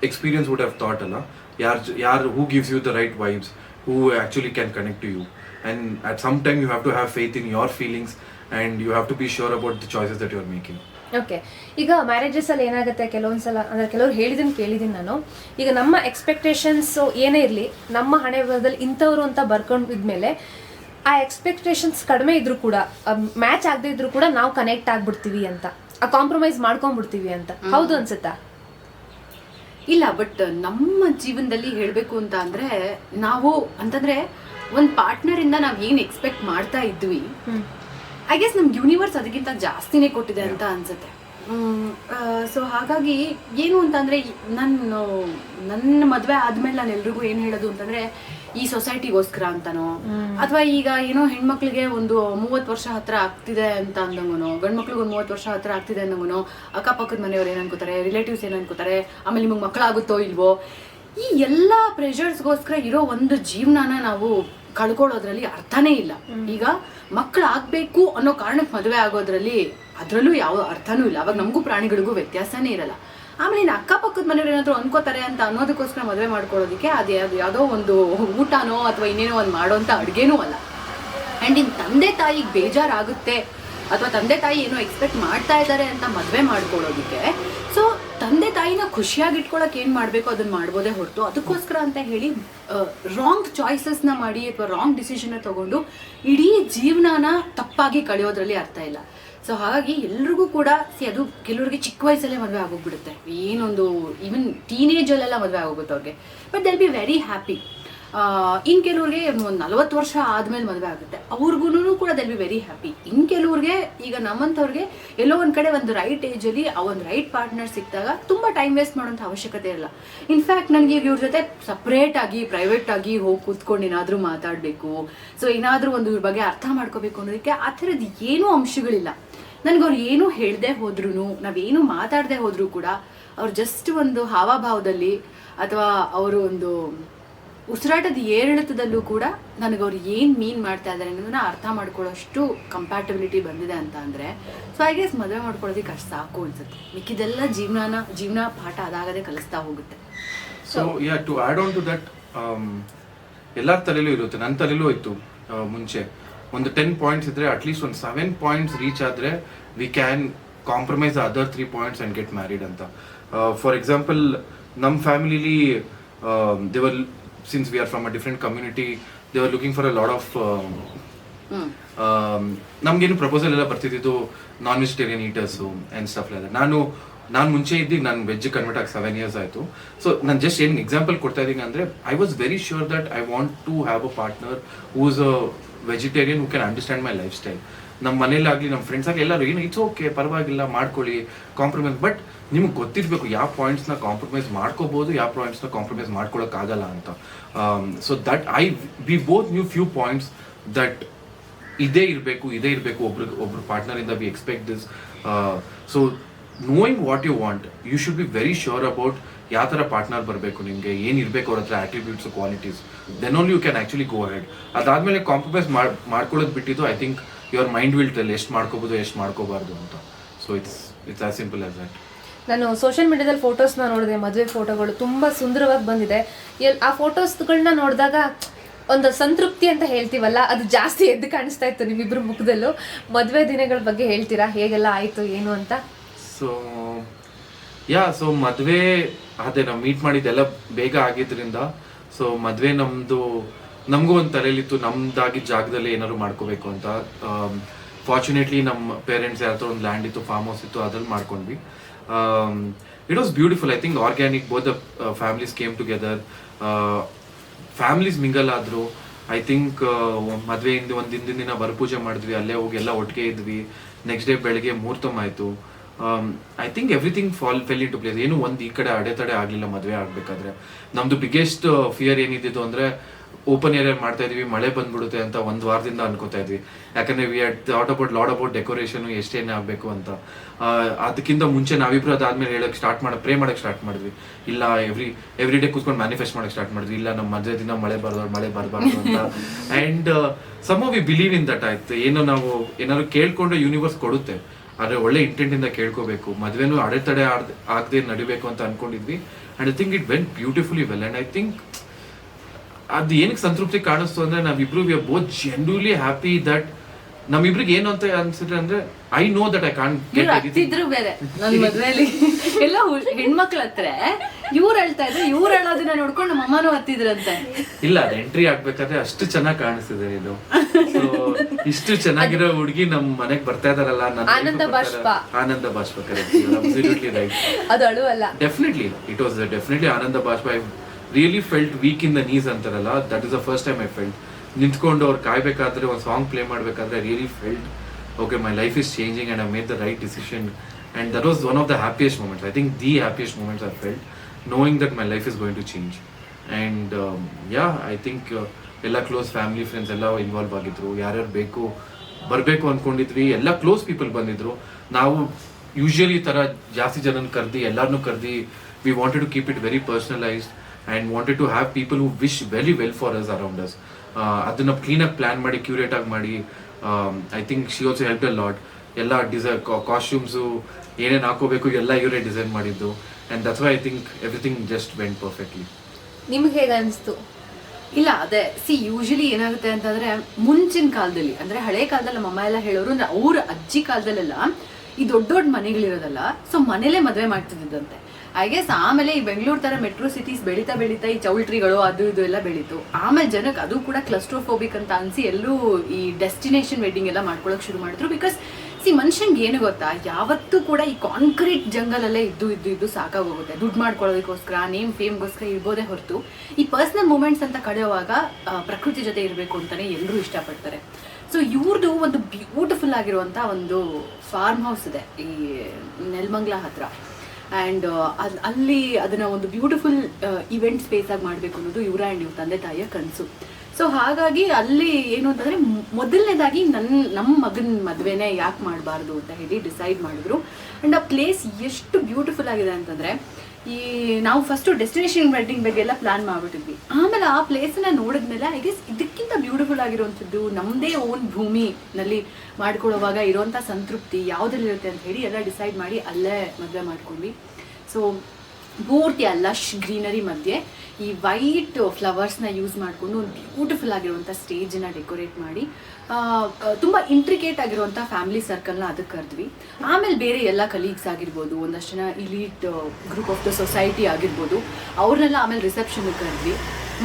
experience would have taught ಅಲ್ಲ ಯಾರ್ ಯಾರ್ who gives you the right vibes who actually can connect to you and at some time you have to have faith in your feelings and you have to be sure about the choices that you're making okay ಈಗ marriages ಅಲ್ಲಿ ಏನಾಗುತ್ತೆ? ಕೆಲವೊಂದ್ಸಲ ಅಂದ್ರೆ ಕೆಲವ್ರು ಹೇಳಿದನ್ ಕೇಳಿದೀನಿ ನಾನು. ಈಗ ನಮ್ಮ ಎಕ್ಸ್ಪೆಕ್ಟೇಷನ್ಸ್ ಏನೇ ಇರಲಿ ನಮ್ಮ ಹಣೆ ಬರದಲ್ಲಿ ಇಂಥವ್ರು ಅಂತ ಬರ್ಕೊಂಡಿದ್ಮೇಲೆ ಆ ಎಕ್ಸ್ಪೆಕ್ಟೇಷನ್ಸ್ ಕಡಿಮೆ ಇದ್ರೂ ಕೂಡ ಮ್ಯಾಚ್ ಆಗದೆ ಇದ್ರೂ ಕೂಡ ನಾವು ಕನೆಕ್ಟ್ ಆಗ್ಬಿಡ್ತೀವಿ ಅಂತ. ಆ ಕಾಂಪ್ರಮೈಸ್ ಮಾಡ್ಕೊಂಡ್ಬಿಡ್ತೀವಿ ಅಂತ. ಹೌದು ಅನ್ಸುತ್ತಾ? ಇಲ್ಲ ಬಟ್ ನಮ್ಮ ಜೀವನದಲ್ಲಿ ಹೇಳಬೇಕು ಅಂತ ಅಂದ್ರೆ ನಾವು ಅಂತಂದ್ರೆ ಒಂದು ಪಾರ್ಟ್ನರ್ ಇಂದ ನಾವ್ ಏನ್ ಎಕ್ಸ್ಪೆಕ್ಟ್ ಮಾಡ್ತಾ ಇದ್ವಿ ಐ ಗೆಸ್ ನಮ್ಗೆ ಯೂನಿವರ್ಸ್ ಅದಕ್ಕಿಂತ ಜಾಸ್ತಿನೇ ಕೊಟ್ಟಿದೆ ಅಂತ ಅನ್ಸುತ್ತೆ. ಸೊ ಹಾಗಾಗಿ ಏನು ಅಂತಂದ್ರೆ ನನ್ನ ನಾನು ನನ್ನ ಮದುವೆ ಆದ್ಮೇಲೆ ನಾನು ಎಲ್ರಿಗೂ ಏನು ಹೇಳೋದು ಅಂತಂದ್ರೆ ಈ ಸೊಸೈಟಿಗೋಸ್ಕರ ಅಂತನೋ ಅಥವಾ ಈಗ ಏನೋ ಹೆಣ್ಮಕ್ಳಿಗೆ ಒಂದು ಮೂವತ್ತು ವರ್ಷ ಹತ್ರ ಆಗ್ತಿದೆ ಅಂತ ಅಂದಂಗನೋ ಗಂಡು ಮಕ್ಳಿಗೆ ಒಂದು ಮೂವತ್ತು ವರ್ಷ ಹತ್ರ ಆಗ್ತಿದೆ ಅಂದಂಗನೋ ಅಕ್ಕಪಕ್ಕದ ಮನೆಯವ್ರು ಏನ್ ಅನ್ಕೋತಾರೆ ರಿಲೇಟಿವ್ಸ್ ಏನ್ ಅನ್ಕೋತಾರೆ ಆಮೇಲೆ ನಿಮಗೆ ಮಕ್ಕಳಾಗುತ್ತೋ ಇಲ್ವೋ ಈ ಎಲ್ಲ ಪ್ರೆಷರ್ಸ್ಗೋಸ್ಕರ ಇರೋ ಒಂದು ಜೀವನಾನ ನಾವು ಕಳ್ಕೊಳ್ಳೋದ್ರಲ್ಲಿ ಅರ್ಥನೇ ಇಲ್ಲ. ಈಗ ಮಕ್ಕಳು ಆಗ್ಬೇಕು ಅನ್ನೋ ಕಾರಣಕ್ಕೆ ಮದುವೆ ಆಗೋದ್ರಲ್ಲಿ ಅದ್ರಲ್ಲೂ ಯಾವ ಅರ್ಥನೂ ಇಲ್ಲ. ಅವಾಗ ನಮಗೂ ಪ್ರಾಣಿಗಳಿಗೂ ವ್ಯತ್ಯಾಸನೇ ಇರಲ್ಲ. ಆಮೇಲೆ ಇನ್ನು ಅಕ್ಕಪಕ್ಕದ ಮನೆಯವ್ರು ಏನಾದ್ರು ಅನ್ಕೋತಾರೆ ಅಂತ ಅನ್ನೋದಕ್ಕೋಸ್ಕರ ಮದುವೆ ಮಾಡ್ಕೊಳ್ಳೋದಕ್ಕೆ ಅದು ಯಾವ ಯಾವುದೋ ಒಂದು ಊಟನೋ ಅಥವಾ ಇನ್ನೇನೋ ಒಂದು ಮಾಡೋಂಥ ಅಡುಗೆನೂ ಅಲ್ಲ. ಆ್ಯಂಡ್ ಇನ್ ತಂದೆ ತಾಯಿಗೆ ಬೇಜಾರಾಗುತ್ತೆ ಅಥವಾ ತಂದೆ ತಾಯಿ ಏನೋ ಎಕ್ಸ್ಪೆಕ್ಟ್ ಮಾಡ್ತಾ ಇದ್ದಾರೆ ಅಂತ ಮದುವೆ ಮಾಡ್ಕೊಳ್ಳೋದಕ್ಕೆ ಸೊ ತಂದೆ ತಾಯಿನ ಖುಷಿಯಾಗಿ ಇಟ್ಕೊಳಕ್ ಏನ್ ಮಾಡ್ಬೇಕು ಅದನ್ನ ಮಾಡ್ಬೋದೇ ಹೊರತು? ಅದಕ್ಕೋಸ್ಕರ ಅಂತ ಹೇಳಿ ರಾಂಗ್ ಚಾಯ್ಸಸ್ನ ಮಾಡಿ ಅಥವಾ ರಾಂಗ್ ಡಿಸಿಷನ್ ತಗೊಂಡು ಇಡೀ ಜೀವನನ ತಪ್ಪಾಗಿ ಕಳೆಯೋದ್ರಲ್ಲಿ ಅರ್ಥ ಇಲ್ಲ. ಸೊ ಹಾಗಾಗಿ ಎಲ್ರಿಗೂ ಕೂಡ ಸಿ, ಅದು ಕೆಲವರಿಗೆ ಚಿಕ್ಕ ವಯಸ್ಸಲ್ಲೇ ಮದುವೆ ಆಗೋಗ್ಬಿಡುತ್ತೆ. ಏನೊಂದು ಈವನ್ ಟೀನೇಜಲ್ಲೆಲ್ಲ ಮದುವೆ ಆಗೋಗುತ್ತೆ ಅವ್ರಿಗೆ. But they'll be very happy in ಕೆಲವ್ರಿಗೆ ಒಂದು ನಲವತ್ತು ವರ್ಷ ಆದ್ಮೇಲೆ ಮದುವೆ ಆಗುತ್ತೆ. ಅವ್ರಿಗೂ ಕೂಡ they'll be very happy in ಕೆಲವ್ರಿಗೆ, ಈಗ ನಮ್ಮಂಥವ್ರಿಗೆ ಎಲ್ಲೋ ಒಂದ್ ಕಡೆ ಒಂದು ರೈಟ್ ಏಜಲ್ಲಿ ಆ ಒಂದು ರೈಟ್ ಪಾರ್ಟ್ನರ್ ಸಿಕ್ಕಿದಾಗ ತುಂಬಾ ಟೈಮ್ ವೇಸ್ಟ್ ಮಾಡುವಂತ ಅವಶ್ಯಕತೆ ಇಲ್ಲ. ಇನ್ಫ್ಯಾಕ್ಟ್ ನನಗೆ ಇವ್ರ ಜೊತೆ ಸಪ್ರೇಟ್ ಆಗಿ ಪ್ರೈವೇಟ್ ಆಗಿ ಹೋಗಿ ಕೂತ್ಕೊಂಡು ಏನಾದರೂ ಮಾತಾಡಬೇಕು. ಸೊ ಏನಾದರೂ ಒಂದು ಇವ್ರ ಬಗ್ಗೆ ಅರ್ಥ ಮಾಡ್ಕೋಬೇಕು ಅನ್ನೋದಕ್ಕೆ ಆ ಥರದ್ದು ಏನೂ ಅಂಶಗಳಿಲ್ಲ. ನನ್ಗೆ ಅವ್ರು ಏನೂ ಹೇಳ್ದೆ ಹೋದ್ರು ನಾವೇನು ಮಾತಾಡದೆ ಹೋದ್ರು ಕೂಡ ಅವ್ರು ಜಸ್ಟ್ ಒಂದು ಹಾವಭಾವದಲ್ಲಿ ಅಥವಾ ಅವರು ಒಂದು ಉಸಿರಾಟದ ಏರಿಳಿತದಲ್ಲೂ ಕೂಡ ನನಗೆ ಅವ್ರು ಏನು ಮೀನ್ ಮಾಡ್ತಾ ಇದ್ದಾರೆ ಅನ್ನೋದನ್ನ ಅರ್ಥ ಮಾಡ್ಕೊಳ್ಳೋಷ್ಟು ಕಂಪ್ಯಾಟಬಿಲಿಟಿ ಬಂದಿದೆ ಅಂತ ಅಂದರೆ ಸೊ ಐ ಗೆಸ್ ಮದುವೆ ಮಾಡ್ಕೊಳ್ಳೋದಕ್ಕೆ ಅಷ್ಟು ಸಾಕು ಅನ್ಸುತ್ತೆ. ಮಿಕ್ಕಿದೆಲ್ಲ ಜೀವನನ, ಜೀವನ ಪಾಠ ಅದಾಗದೆ ಕಲಿಸ್ತಾ ಹೋಗುತ್ತೆ. So yeah to add on to that ಎಲ್ಲರ ತಲೆಯಲ್ಲೂ ಇರುತ್ತೆ. ನನ್ನ ತಲೆಯಲ್ಲೂ ಇತ್ತು ಮುಂಚೆ. ಒಂದು ಟೆನ್ ಪಾಯಿಂಟ್ಸ್ ಇದ್ರೆ ಅಟ್ಲೀಸ್ಟ್ ಒಂದು ಸೆವೆನ್ ಪಾಯಿಂಟ್ಸ್ ರೀಚ್ ಆದ್ರೆ we can compromise other three points and get married ಅಂತ. ಫಾರ್ ಎಕ್ಸಾಂಪಲ್ ನಮ್ಮ ಫ್ಯಾಮಿಲಿಲಿ they were since are are from a different community they were looking for a lot of hmm ನಮ್ಗೇನು proposal ಎಲ್ಲ ಬರ್ತಿದ್ದು non vegetarian eaters and stuff ಎಲ್ಲ ನಾನು ನಾನು ಮುಂಚೆ ಇದ್ದು ನಾನು ವೆಜ್ ಕನ್ವರ್ಟ್ ಆಗಿ ಸೆವೆನ್ ಇಯರ್ಸ್ ಆಯಿತು. ಸೊ ನಾನು ಜಸ್ಟ್ ಏನು ಎಕ್ಸಾಂಪಲ್ ಕೊಡ್ತಾ ಇದ್ದೀನಿ ಅಂದರೆ I was very sure that I want to have a partner who's a vegetarian who can understand my lifestyle ನಮ್ಮ ಮನೇಲಾಗಲಿ ನಮ್ಮ ಫ್ರೆಂಡ್ಸ್ ಆಗಲಿ ಎಲ್ಲರೂ ಏನು ಇಟ್ಸ್ ಓಕೆ ಪರವಾಗಿಲ್ಲ ಮಾಡ್ಕೊಳ್ಳಿ ಕಾಂಪ್ರಮೈಸ್ ಬಟ್ ನಿಮ್ಗೆ ಗೊತ್ತಿರಬೇಕು ಯಾವ ಪಾಯಿಂಟ್ಸ್ನ ಕಾಂಪ್ರಮೈಸ್ ಮಾಡ್ಕೋಬೋದು, ಯಾವ ಪಾಯಿಂಟ್ಸ್ನ ಕಾಂಪ್ರಮೈಸ್ ಮಾಡ್ಕೊಳಕ್ಕಾಗಲ್ಲ ಅಂತ. So that I we both knew few points that ಇದೇ ಇರಬೇಕು ಇದೇ ಇರಬೇಕು, ಒಬ್ರು ಒಬ್ರು ಪಾರ್ಟ್ನರ್ ಇಂದ we expect this so knowing what you want you should be very sure about ಯಾವ ಥರ ಪಾರ್ಟ್ನರ್ ಬರಬೇಕು ನಿಮಗೆ, ಏನು ಇರಬೇಕು ಅವ್ರ ಹತ್ರ attributes qualities then only you can actually go ahead ಅದಾದಮೇಲೆ ಕಾಂಪ್ರಮೈಸ್ ಮಾಡ್ಕೊಳ್ಳೋದು ಬಿಟ್ಟಿದ್ದು I think your mind will tell ಎಷ್ಟು ಮಾಡ್ಕೋಬೋದು, ಎಷ್ಟು ಮಾಡ್ಕೋಬಾರ್ದು ಅಂತ. So it's it's as simple as that ನಾನು ಸೋಷಿಯಲ್ ಮೀಡಿಯಾದಲ್ಲಿ ಫೋಟೋಸ್ನ ನೋಡಿದೆ, ಮದುವೆ ಫೋಟೋಗಳು ತುಂಬ ಸುಂದರವಾಗಿ ಬಂದಿದೆ. ಎಲ್, ಆ ಫೋಟೋಸ್ಗಳನ್ನ ನೋಡಿದಾಗ ಒಂದು ಸಂತೃಪ್ತಿ ಅಂತ ಹೇಳ್ತೀವಲ್ಲ, ಅದು ಜಾಸ್ತಿ ಎದ್ದು ಕಾಣಿಸ್ತಾ ಇತ್ತು ನಿಮ್ಮಿಬ್ಬರು ಮುಖದಲ್ಲೂ. ಮದುವೆ ದಿನಗಳ ಬಗ್ಗೆ ಹೇಳ್ತೀರಾ, ಹೇಗೆಲ್ಲ ಆಯಿತು, ಏನು ಅಂತ? ಸೊ ಯಾ ಸೊ ಮದುವೆ, ಅದೇ ನಾವು ಮೀಟ್ ಮಾಡಿದ್ದೆಲ್ಲ ಬೇಗ ಆಗಿದ್ರಿಂದ ಸೊ ಮದುವೆ ನಮ್ಮದು ನಮಗೂ ಒಂದು ತಲೆಯಲ್ಲಿತ್ತು ನಮ್ದಾಗಿ ಜಾಗದಲ್ಲಿ ಏನಾದ್ರು ಮಾಡ್ಕೋಬೇಕು ಅಂತ. ಫಾರ್ಚುನೇಟ್ಲಿ ನಮ್ಮ ಪೇರೆಂಟ್ಸ್ ಯಾರ ಒಂದು ಲ್ಯಾಂಡ್ ಇತ್ತು ಫಾರ್ಮ್ ಹೌಸ್ ಇತ್ತು, ಅದ್ರಲ್ಲಿ ಮಾಡ್ಕೊಂಡ್ವಿ. It was beautiful I think organic both the families came together families mingle ಆದ್ರು. ಐ ಥಿಂಕ್ ಮದುವೆಯಿಂದ ಒಂದು ಹಿಂದಿನ ದಿನ ಬರಪೂಜೆ ಮಾಡಿದ್ವಿ. ಅಲ್ಲೇ ಹೋಗಿ ಎಲ್ಲ ಒಟ್ಟಿಗೆ ಇದ್ವಿ. ನೆಕ್ಸ್ಟ್ ಡೇ ಬೆಳಗ್ಗೆ ಮುಹೂರ್ತಮ್ ಆಯ್ತು. I think everything fall fell into place ಏನು ಒಂದು ಈ ಕಡೆ ಅಡೆತಡೆ ಆಗಲಿಲ್ಲ, ಮದುವೆ ಆಗಬೇಕಾದ್ರೆ. ನಮ್ದು ಬಿಗ್ಗೆಸ್ಟ್ ಫಿಯರ್ ಏನಿದ್ದು ಅಂದರೆ ಓಪನ್ ಏರಿಯಾ ಮಾಡ್ತಾ ಇದೀವಿ, ಮಳೆ ಬಂದ್ಬಿಡುತ್ತೆ ಅಂತ ಒಂದು ವಾರದಿಂದ ಅನ್ಕೋತಾ ಇದ್ವಿ. ಯಾಕಂದ್ರೆ we are thought about lot about decoration ಎಷ್ಟೇನೇ ಆಗಬೇಕು ಅಂತ. ಅದಕ್ಕಿಂತ ಮುಂಚೆ ನಾವಿಬ್ರು ಅದಾದ್ಮೇಲೆ ಹೇಳಕ್ ಸ್ಟಾರ್ಟ್ ಮಾಡಿ ಪ್ರೇ ಮಾಡಕ್ ಸ್ಟಾರ್ಟ್ ಮಾಡಿದ್ವಿ. ಇಲ್ಲ ಎವ್ರಿ ಎವ್ರಿ ಡೇ ಕೂತ್ಕೊಂಡು ಮ್ಯಾನಿಫೆಸ್ಟ್ ಮಾಡಕ್ ಸ್ಟಾರ್ಟ್ ಮಾಡಿದ್ವಿ. ಇಲ್ಲ ನಮ್ಮ ಮದುವೆ ದಿನ ಮಳೆ ಬರೋದು ಮಳೆ ಬರಬಾರ್ದು ಅಂತ. And some we believe in that ಆಯ್ತು. ಏನೋ ನಾವು ಏನಾದ್ರು ಕೇಳ್ಕೊಂಡು ಯೂನಿವರ್ಸ್ ಕೊಡುತ್ತೆ. ಆದ್ರೆ ಒಳ್ಳೆ ಇಂಟೆಂಟಿಂದ ಕೇಳ್ಕೋಬೇಕು. ಮದ್ವೆನೂ ಅಡೆತಡೆ ಆಡ್- ಆಗದೆ ನಡಿಬೇಕು ಅಂತ ಅನ್ಕೊಂಡಿದ್ವಿ. And I think it went beautifully well and I think ಅದು ಏನಕ್ಕೆ ಸಂತೃಪ್ತಿ ಕಾಣಿಸ್ತು ಅಂದ್ರೆ ನಾವಿಬ್ರು we are both genuinely happy that ನಮ್ಮಿಬ್ರಿಗೆ ಏನು ಅಂತ ಅನ್ಸುತ್ತೆ ಅಂದ್ರೆ I know that I can ಇವ್ರು ಹತ್ತಿದ್ರು ಬೇರೆ ನನ್ನ ಮದ್ವೆಲಿ. ಎಲ್ಲ ಹೆಣ್ಮಕ್ಳ ಹತ್ರ ಇವ್ರು ಹೇಳ್ತಾ ಇದ್ರು ಇವ್ರು ಹೇಳೋದನ್ನ ನೋಡ್ಕೊಂಡು ನಮ್ಮ ಅಮ್ಮನೂ ಹತ್ತಿದ್ರಂತೆ ಇಲ್ಲ ಅದು ಎಂಟ್ರಿ ಆಗ್ಬೇಕಾದ್ರೆ ಅಷ್ಟು ಚೆನ್ನಾಗಿ ಕಾಣಿಸ್ತಿದೆ ಇದು. So, ಇಷ್ಟು ಚೆನ್ನಾಗಿರೋ ಹುಡುಗಿ ನಮ್ ಮನೆಗ್ ಬರ್ತಾ ಇದಾರಲ್ಲ ನನ್ನ ಆನಂದ. ಬಾಷ್ಪ. ಆನಂದ ಬಾಷ್ಪ ರೈಟ್ ಅದು ಅಳುವಲ್ಲ ಡೆಫಿನೆಟ್ಲಿ ಇಟ್ ವಾಸ್ ಡೆಫಿನೆಟ್ಲಿ ಆನಂದ ಬಾಷ್ಪ. I really felt weak in the knees ಅಂತಾರಲ್ಲ that is the first time I felt ನಿಂತ್ಕೊಂಡು ಅವ್ರು ಕಾಯ್ಬೇಕಾದ್ರೆ, ಒಂದು ಸಾಂಗ್ ಪ್ಲೇ ಮಾಡ್ಬೇಕಾದ್ರೆ really felt okay my life is changing and I made the right decision and that was one of the happiest moments I think the happiest moments I felt knowing that my life is going to change and yeah I think ಎಲ್ಲ close family friends ಎಲ್ಲ involve ಆಗಿದ್ರು. ಯಾರ್ಯಾರು ಬೇಕು, ಬರಬೇಕು ಅಂದ್ಕೊಂಡಿದ್ವಿ ಎಲ್ಲ close people ಬಂದಿದ್ರು. ನಾವು ಯೂಶಲಿ ಥರ ಜಾಸ್ತಿ ಜನನ ಕರೆದಿ ಎಲ್ಲರನ್ನೂ ಕರೆದಿ we wanted to keep it very personalised and wanted to have people who wish very well for us around us ಅದನ್ನ ಕ್ಲೀನಾಗಿ ಪ್ಲಾನ್ ಮಾಡಿ ಕ್ಯೂರೇಟ್ ಆಗಿ ಮಾಡಿ I think she also help a lot ಎಲ್ಲ ಡಿಸೈ ಕಾಸ್ಟ್ಯೂಮ್ಸು ಏನೇನು ಹಾಕೋಬೇಕು, ಎಲ್ಲ ಇವರೇ ಡಿಸೈನ್ ಮಾಡಿದ್ದು. And that's why I think everything just went perfectly ನಿಮ್ಗೆ ಹೇಗೆ ಅನಿಸ್ತು? ಇಲ್ಲ, ಅದೇ ಸಿ ಯೂಶಲಿ ಏನಾಗುತ್ತೆ ಅಂತಂದ್ರೆ, ಮುಂಚಿನ ಕಾಲದಲ್ಲಿ, ಅಂದ್ರೆ ಹಳೆ ಕಾಲದಲ್ಲಿ ನಮ್ಮ ಅಮ್ಮ ಎಲ್ಲ ಹೇಳೋರು, ಅಂದ್ರೆ ಅವ್ರ ಅಜ್ಜಿ ಕಾಲದಲ್ಲೆಲ್ಲ ಈ ದೊಡ್ಡ ದೊಡ್ಡ ಮನೆಗಳಿರೋದಲ್ಲ ಸೊ ಮನೇಲೆ ಮದುವೆ ಮಾಡ್ತಿದ್ದಂತೆ ಐ ಗೆಸ್ ಆಮೇಲೆ ಈ ಬೆಂಗಳೂರು ತರ ಮೆಟ್ರೋ ಸಿಟೀಸ್ ಬೆಳೀತಾ ಬೆಳೀತಾ ಈ ಚೌಲ್ಟ್ರಿಗಳು ಅದು ಇದು ಎಲ್ಲ ಬೆಳೀತು. ಆಮೇಲೆ ಜನಕ್ಕೆ ಅದು ಕೂಡ ಕ್ಲಸ್ಟ್ರೋಫೋಬಿಕ್ ಅಂತ ಅನ್ಸಿ ಎಲ್ಲೂ ಈ ಡೆಸ್ಟಿನೇಷನ್ ವೆಡ್ಡಿಂಗ್ ಎಲ್ಲ ಮಾಡ್ಕೊಳ್ಳೋಕೆ ಶುರು ಮಾಡಿದ್ರು. ಬಿಕಾಸ್ ಸಿ ಮನುಷ್ಯಂಗೆ ಏನು ಗೊತ್ತಾ? ಯಾವತ್ತೂ ಕೂಡ ಈ ಕಾಂಕ್ರೀಟ್ ಜಂಗಲಲ್ಲೇ ಇದ್ದು ಇದ್ದು ಇದ್ದು ಸಾಕಾಗೋಗುತ್ತೆ. ದುಡ್ಡು ಮಾಡ್ಕೊಳ್ಳೋದಕ್ಕೋಸ್ಕರ ನೇಮ್ ಫೇಮ್ಗೋಸ್ಕರ ಇರ್ಬೋದೇ ಹೊರತು. ಈ ಪರ್ಸ್ನಲ್ ಮೂಮೆಂಟ್ಸ್ ಅಂತ ಕಳೆಯುವಾಗ ಪ್ರಕೃತಿ ಜೊತೆ ಇರಬೇಕು ಅಂತಲೇ ಎಲ್ಲರೂ ಇಷ್ಟಪಡ್ತಾರೆ. ಸೊ ಇವ್ರದ್ದು ಒಂದು ಬ್ಯೂಟಿಫುಲ್ ಆಗಿರುವಂಥ ಒಂದು ಫಾರ್ಮ್ ಹೌಸ್ ಇದೆ. ಈ ನೆಲ್ಮಂಗ್ಲಾ ಹತ್ರ. ಆ್ಯಂಡ್ ಅಲ್ಲಿ ಅಲ್ಲಿ ಅದನ್ನ ಒಂದು ಬ್ಯೂಟಿಫುಲ್ ಇವೆಂಟ್ ಸ್ಪೇಸ್ ಆಗಿ ಮಾಡಬೇಕು ಅನ್ನೋದು ಇವರ ಆ್ಯಂಡ್ ಇವ್ರ ತಂದೆ ತಾಯಿಯ ಕನಸು. ಸೊ ಹಾಗಾಗಿ ಅಲ್ಲಿ ಏನು ಅಂತಂದ್ರೆ ಮೊದಲನೇದಾಗಿ ನನ್ನ ನಮ್ಮ ಮಗನ ಮದುವೆನೇ ಯಾಕೆ ಮಾಡಬಾರ್ದು ಅಂತ ಹೇಳಿ ಡಿಸೈಡ್ ಮಾಡಿದ್ರು. ಆ್ಯಂಡ್ ಆ ಪ್ಲೇಸ್ ಎಷ್ಟು ಬ್ಯೂಟಿಫುಲ್ ಆಗಿದೆ ಅಂತಂದ್ರೆ ಈ ನಾವು ಫಸ್ಟು ಡೆಸ್ಟಿನೇಷನ್ ವೆಡ್ಡಿಂಗ್ ಬಗ್ಗೆ ಎಲ್ಲ ಪ್ಲಾನ್ ಮಾಡ್ಬಿಟ್ಟಿದ್ವಿ. ಆಮೇಲೆ ಆ ಪ್ಲೇಸನ್ನ ನೋಡಿದ್ಮೇಲೆ ಐ ಗೆಸ್ ಇದಕ್ಕಿಂತ ಬ್ಯೂಟಿಫುಲ್ ಆಗಿರುವಂಥದ್ದು ನಮ್ಮದೇ ಓನ್ ಭೂಮಿನಲ್ಲಿ ಮಾಡ್ಕೊಳ್ಳೋವಾಗ ಇರುವಂಥ ಸಂತೃಪ್ತಿ ಯಾವುದ್ರಲ್ಲಿರುತ್ತೆ ಅಂತ ಹೇಳಿ ಎಲ್ಲ ಡಿಸೈಡ್ ಮಾಡಿ ಅಲ್ಲೇ ಮದುವೆ ಮಾಡ್ಕೊಂಡ್ವಿ. ಸೊ ಪೂರ್ತಿ ಲಶ್ ಗ್ರೀನರಿ ಮಧ್ಯೆ ಈ ವೈಟ್ ಫ್ಲವರ್ಸ್ನ ಯೂಸ್ ಮಾಡಿಕೊಂಡು ಒಂದು ಬ್ಯೂಟಿಫುಲ್ ಆಗಿರುವಂಥ ಸ್ಟೇಜನ್ನ ಡೆಕೋರೇಟ್ ಮಾಡಿ ತುಂಬ ಇಂಟ್ರಿಕೇಟ್ ಆಗಿರುವಂಥ ಫ್ಯಾಮಿಲಿ ಸರ್ಕಲ್ನ ಅದಕ್ಕೆ ಕರೆದ್ವಿ. ಆಮೇಲೆ ಬೇರೆ ಎಲ್ಲ ಕಲೀಗ್ಸ್ ಆಗಿರ್ಬೋದು, ಒಂದಷ್ಟು ಜನ elite group of the society ಆಗಿರ್ಬೋದು ಅವ್ರನ್ನೆಲ್ಲ ಆಮೇಲೆ ರಿಸೆಪ್ಷನ್ಗೆ ಕರೆದ್ವಿ.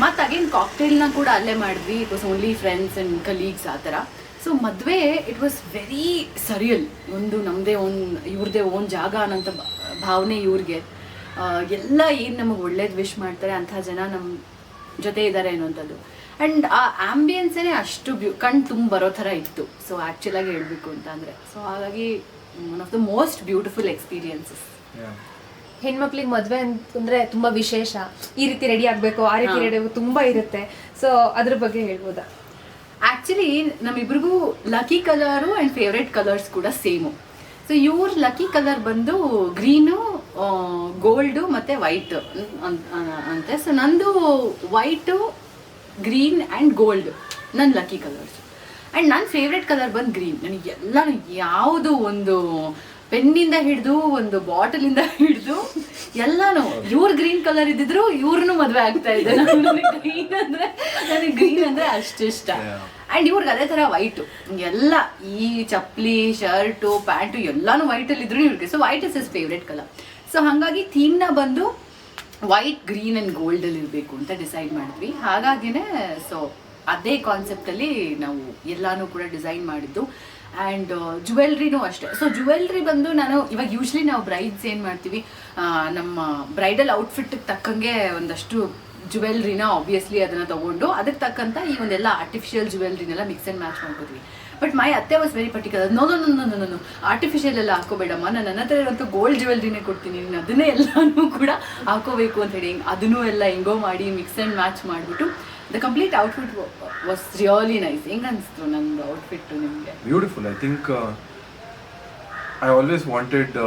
ಮತ್ತು ಅಗೇನ್ ಕಾಕ್ಟೇಲ್ನ ಕೂಡ ಅಲ್ಲೇ ಮಾಡಿದ್ವಿ. It was only friends and colleagues ಆ ಥರ. ಸೊ ಮದುವೆ ಇಟ್ ವಾಸ್ ವೆರಿ ಸರಿಯಲ್ ಒಂದು ನಮ್ಮದೇ ಓನ್ ಇವ್ರದೇ ಓನ್ ಜಾಗ ಅನ್ನೋಂಥ ಭಾವನೆ ಇವ್ರಿಗೆ. ಎಲ್ಲ ಏನು ನಮಗೆ ಒಳ್ಳೇದು ವಿಶ್ ಮಾಡ್ತಾರೆ ಅಂಥ ಜನ ನಮ್ಮ ಜೊತೆ ಇದ್ದಾರೆ ಅನ್ನೋಂಥದ್ದು. ಆ್ಯಂಡ್ ಆ ಆ್ಯಂಬಿಯನ್ಸೇ ಅಷ್ಟು ಬ್ಯೂ ಕಣ್ ತುಂಬ ಬರೋ ಥರ ಇತ್ತು. ಸೊ ಆ್ಯಕ್ಚುಲಾಗಿ ಹೇಳಬೇಕು ಅಂತ ಅಂದರೆ. ಸೊ ಹಾಗಾಗಿ one of the most beautiful experiences ಹೆಣ್ಮಕ್ಳಿಗೆ ಮದುವೆ ಅಂತಂದ್ರೆ ತುಂಬಾ ವಿಶೇಷ. ಈ ರೀತಿ ರೆಡಿ ಆಗ್ಬೇಕು ಆ ರೀತಿ ರೆಡಿ ಆಗ್ಬೇಕು ತುಂಬಾ ಇರುತ್ತೆ. ಸೊ ಅದ್ರ ಬಗ್ಗೆ ಹೇಳ್ಬೋದಾ? Actually ನಮ್ಮಿಬ್ರಿಗೂ lucky colour and favourite colours ಕೂಡ ಸೇಮು. ಸೊ ಇವ್ರ ಲಕ್ಕಿ ಕಲರ್ ಬಂದು ಗ್ರೀನು ಗೋಲ್ಡು ಮತ್ತು ವೈಟ್ ಅಂತೆ. ಸೊ ನಂದು ವೈಟು ಗ್ರೀನ್ ಆ್ಯಂಡ್ ಗೋಲ್ಡ್ ನನ್ನ ಲಕ್ಕಿ ಕಲರ್ಸ್ ಆ್ಯಂಡ್ ನನ್ನ ಫೇವ್ರೆಟ್ ಕಲರ್ ಬಂದು ಗ್ರೀನ್ ನನಗೆ ಎಲ್ಲ ಯಾವುದು ಒಂದು ಪೆನ್ನಿಂದ ಹಿಡಿದು ಒಂದು ಬಾಟಲಿಂದ ಹಿಡಿದು ಎಲ್ಲಾನು ಇವ್ರು ಗ್ರೀನ್ ಕಲರ್ ಇದ್ದಿದ್ರು ಇವ್ರನ್ನು ಮದುವೆ ಆಗ್ತಾ ಇದೆ. ಗ್ರೀನ್ ಅಂದ್ರೆ ನನಗೆ ಗ್ರೀನ್ ಅಂದ್ರೆ ಅಷ್ಟು ಇಷ್ಟ. ಅಂಡ್ ಇವ್ರಿಗೆ ಅದೇ ತರ ವೈಟು ಎಲ್ಲ ಈ ಚಪ್ಪಲಿ ಶರ್ಟು ಪ್ಯಾಂಟು ಎಲ್ಲಾನು ವೈಟ್ ಅಲ್ಲಿ ಇದ್ರು ಇವ್ರಿಗೆ. So white is is favourite colour so ಹಾಗಾಗಿ ಥೀಮ್ನ ಬಂದು ವೈಟ್ ಗ್ರೀನ್ ಅಂಡ್ ಗೋಲ್ಡ್ ಅಲ್ಲಿ ಇರಬೇಕು ಅಂತ ಡಿಸೈಡ್ ಮಾಡಿದ್ವಿ. ಹಾಗಾಗಿನೇ ಸೊ ಅದೇ ಕಾನ್ಸೆಪ್ಟಲ್ಲಿ ನಾವು ಎಲ್ಲಾನು ಕೂಡ ಡಿಸೈನ್ ಮಾಡಿದ್ದು. ಆ್ಯಂಡ್ ಜುವೆಲ್ರಿನೂ ಅಷ್ಟೇ. ಸೊ ಜುವೆಲ್ರಿ ಬಂದು ನಾನು, ಇವಾಗ ಯೂಶ್ವಲಿ ನಾವು ಬ್ರೈಡ್ಸ್ ಏನು ಮಾಡ್ತೀವಿ ನಮ್ಮ ಬ್ರೈಡಲ್ ಔಟ್ಫಿಟ್ಟಿಗೆ ತಕ್ಕಂಗೆ ಒಂದಷ್ಟು ಜುವೆಲ್ರಿನ ಆಬ್ವಿಯಸ್ಲಿ ಅದನ್ನ ತಗೊಂಡು ಅದಕ್ಕೆ ತಕ್ಕಂತ ಈ ಒಂದೆಲ್ಲ ಆರ್ಟಿಫಿಷಿಯಲ್ ಜುವೆಲ್ರಿನೆಲ್ಲ ಮಿಕ್ಸ್ ಆ್ಯಂಡ್ ಮ್ಯಾಚ್ ಮಾಡ್ಕೊತೀವಿ. ಬಟ್ ಮೈ ಅತ್ತೆ was very particular no no no no no artificial ಎಲ್ಲ ಹಾಕೋಬೇಡಮ್ಮ. ನಾನು ನನ್ನ ಹತ್ರ ಇರೋಂಥ ಗೋಲ್ಡ್ ಜುವೆಲ್ರಿನೇ ಕೊಡ್ತೀನಿ. ನೀನು ಅದನ್ನೇ ಎಲ್ಲನೂ ಕೂಡ ಹಾಕೋಬೇಕು ಅಂತ ಹೇಳಿ. ಅದನ್ನೂ ಎಲ್ಲ ಹೆಂಗೋ ಮಾಡಿ ಮಿಕ್ಸ್ ಆ್ಯಂಡ್ ಮ್ಯಾಚ್ ಮಾಡಿಬಿಟ್ಟು the complete outfit was really nice ಹೆಂಗೆ ಅನಿಸ್ತು ನಂದು ಔಟ್ಫಿಟ್ಟು ನಿಮಗೆ? Beautiful I think I always wanted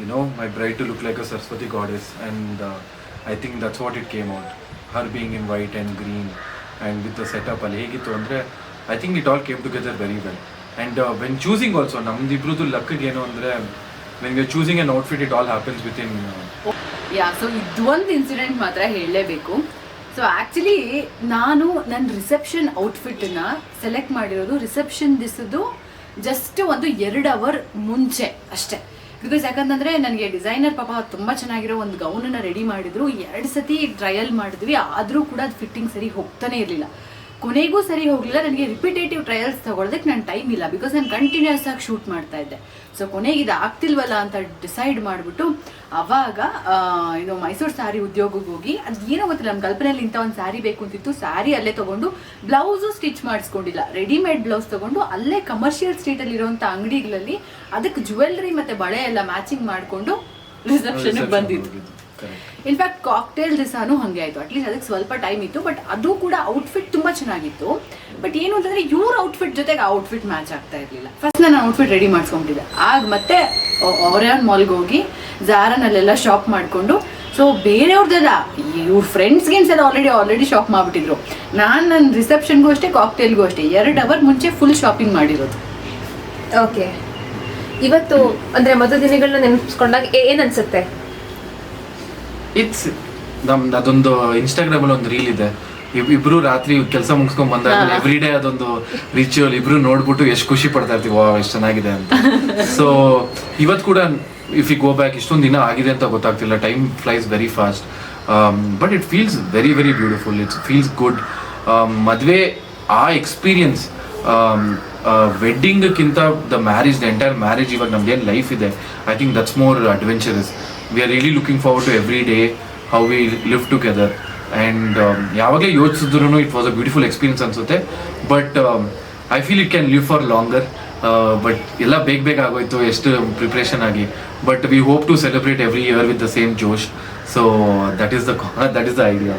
you know my bright to look like to look like a Saraswati goddess, and what I think that's what it came out. And and with the setup. ಅಲ್ಲಿ ಹೇಗಿತ್ತು ಅಂದರೆ I think it all came together very well and when choosing also ನಮ್ದಿಬ್ರದ್ದು ಲಕ್ಗೆ ಏನು ಅಂದರೆ you choosing an outfit it all happens with in yeah so ಇದೊಂದು incident ಮಾತ್ರ ಹೇಳಲೇಬೇಕು so actually ನಾನು ನನ್ನ ರಿಸೆಪ್ಷನ್ ಔಟ್ಫಿಟ್ಟನ್ನ ಸೆಲೆಕ್ಟ್ ಮಾಡಿರೋದು ರಿಸೆಪ್ಷನ್ ದಿಸದ್ದು ಜಸ್ಟ್ ಒಂದು ಎರಡು ಅವರ್ ಮುಂಚೆ ಅಷ್ಟೇ ಬಿಕಾಸ್ ಯಾಕಂತಂದ್ರೆ ನನಗೆ ಡಿಸೈನರ್ ಪಾಪ ತುಂಬ ಚೆನ್ನಾಗಿರೋ ಒಂದು ಗೌನನ್ನ ರೆಡಿ ಮಾಡಿದ್ರು ಎರಡು ಸತಿ ಟ್ರಯಲ್ ಮಾಡಿದ್ವಿ ಆದರೂ ಕೂಡ ಅದು ಫಿಟ್ಟಿಂಗ್ ಸರಿ ಹೋಗ್ತಾನೆ ಇರಲಿಲ್ಲ ಕೊನೆಗೂ ಸರಿ ಹೋಗಲಿಲ್ಲ. ನನಗೆ ರಿಪಿಟೇಟಿವ್ ಟ್ರಯಲ್ಸ್ ತಗೊಳ್ಳೋದಕ್ಕೆ ನನ್ನ ಟೈಮ್ ಇಲ್ಲ. ಬಿಕಾಸ್ ನಾನು ಕಂಟಿನ್ಯೂಸ್ ಆಗಿ ಶೂಟ್ ಮಾಡ್ತಾ ಇದ್ದೆ. ಸೊ ಕೊನೆಗೆ ಇದು ಆಗ್ತಿಲ್ವಲ್ಲ ಅಂತ ಡಿಸೈಡ್ ಮಾಡಿಬಿಟ್ಟು ಅವಾಗ ಏನು ಇದು ಮೈಸೂರು ಸ್ಯಾರಿ ಉದ್ಯೋಗಕ್ಕೆ ಹೋಗಿ ಅದು ಏನೋ ಗೊತ್ತಿಲ್ಲ. ನಮ್ಮ ಕಲ್ಪನೆಯಲ್ಲಿ ಇಂಥ ಒಂದು ಸ್ಯಾರಿ ಬೇಕು ಅಂತಿತ್ತು. ಸ್ಯಾರಿ ಅಲ್ಲೇ ತೊಗೊಂಡು ಬ್ಲೌಸು ಸ್ಟಿಚ್ ಮಾಡಿಸ್ಕೊಂಡಿಲ್ಲ. ರೆಡಿಮೇಡ್ ಬ್ಲೌಸ್ ತೊಗೊಂಡು ಅಲ್ಲೇ ಕಮರ್ಷಿಯಲ್ ಸ್ಟ್ರೀಟಲ್ಲಿ ಇರುವಂಥ ಅಂಗಡಿಗಳಲ್ಲಿ ಅದಕ್ಕೆ ಜುವೆಲ್ರಿ ಮತ್ತು ಬಳೆ ಎಲ್ಲ ಮ್ಯಾಚಿಂಗ್ ಮಾಡಿಕೊಂಡು ರಿಸೆಪ್ಷನ್ಗೆ ಬಂದಿದ್ದು. ಇನ್ಫ್ಯಾಕ್ಟ್ ಕಾಕ್ಟೇಲ್ ದಿಸಾನು ಹಂಗೆ ಆಯ್ತು. ಅಟ್ಲೀಸ್ಟ್ ಅದಕ್ಕೆ ಸ್ವಲ್ಪ ಟೈಮ್ ಇತ್ತು ಬಟ್ ಅದು ಕೂಡ ಔಟ್ಫಿಟ್ ತುಂಬಾ ಚೆನ್ನಾಗಿತ್ತು. ಬಟ್ ಏನು ಅಂತಂದ್ರೆ ಇವ್ರ ಔಟ್ಫಿಟ್ ಜೊತೆಗೆ ಆ ಔಟ್ಫಿಟ್ ಮ್ಯಾಚ್ ಆಗ್ತಾ ಇರಲಿಲ್ಲ. ಫಸ್ಟ್ ನಾನು ಔಟ್ಫಿಟ್ ರೆಡಿ ಮಾಡ್ಸ್ಕೊಂಡಿದ್ದೆ ಆಗ ಮತ್ತೆ ಒರೆಯಾನ್ ಮಾಲ್ಗೆ ಹೋಗಿ ಜಾರನಲ್ಲೆಲ್ಲ ಶಾಪ್ ಮಾಡಿಕೊಂಡು ಸೊ ಬೇರೆಯವ್ರದ್ದೆಲ್ಲ ಇವ್ರ ಫ್ರೆಂಡ್ಸ್ ಗೇಮ್ಸ್ ಎಲ್ಲ ಆಲ್ರೆಡಿ ಆಲ್ರೆಡಿ ಶಾಪ್ ಮಾಡಿಬಿಟ್ಟಿದ್ರು. ನಾನು ನನ್ನ ರಿಸೆಪ್ಷನ್ಗೂ ಅಷ್ಟೇ ಕಾಕ್ಟೇಲ್ಗೂ ಅಷ್ಟೇ. ಎರಡು ಅವರ್ ಮುಂಚೆ ಫುಲ್ ಶಾಪಿಂಗ್ ಮಾಡಿರೋದು. ಓಕೆ ಇವತ್ತು, ಅಂದ್ರೆ ಮದುವೆ ದಿನಗಳನ್ನ ನೆನಪಿಸ್ಕೊಂಡಾಗ ಏನ್ ಅನ್ಸುತ್ತೆ? ಇಟ್ಸ್ ನಮ್ದು ಅದೊಂದು ಇನ್ಸ್ಟಾಗ್ರಾಮ್ ಅಲ್ಲಿ ಒಂದು ರೀಲ್ ಇದೆ. ಇಬ್- ಇಬ್ರು ರಾತ್ರಿ ಕೆಲಸ ಮುಗಿಸ್ಕೊಂಡ್ ಬಂದಾಗ ಎವ್ರಿ ಡೇ ಅದೊಂದು ರಿಚುವಲ್ ಇಬ್ರು ನೋಡ್ಬಿಟ್ಟು ಎಷ್ಟು ಖುಷಿ ಪಡ್ತಾ ಇರ್ತೀವಿ. ವಾ ಎಷ್ಟು ಚೆನ್ನಾಗಿದೆ ಅಂತ. ಸೊ ಇವತ್ತು ಕೂಡ ಇಫ್ ಯು ಗೋ ಬ್ಯಾಕ್ ಇಷ್ಟೊಂದು ದಿನ ಆಗಿದೆ ಅಂತ ಗೊತ್ತಾಗ್ತಿಲ್ಲ. Time flies very fast but it feels very very beautiful it's feels good ಮದುವೆ ಆ experience ವೆಡ್ಡಿಂಗ್ಕ್ಕಿಂತ the marriage the entire marriage ಇವಾಗ ನಮ್ದು ಏನು ಲೈಫ್ ಇದೆ. I think that's more adventurous we are really looking forward to every day how we live together and ಯಾವಾಗಲೇ ಯೋಚಿಸಿದ್ರು it was a beautiful experience ಅನಿಸುತ್ತೆ. But I feel it can live for longer but ಎಲ್ಲ ಬೇಗ ಬೇಗ ಆಗೋಯ್ತು, ಎಷ್ಟು preparation ಆಗಿ. But we hope to celebrate every year with the same Josh. So that is the that is the idea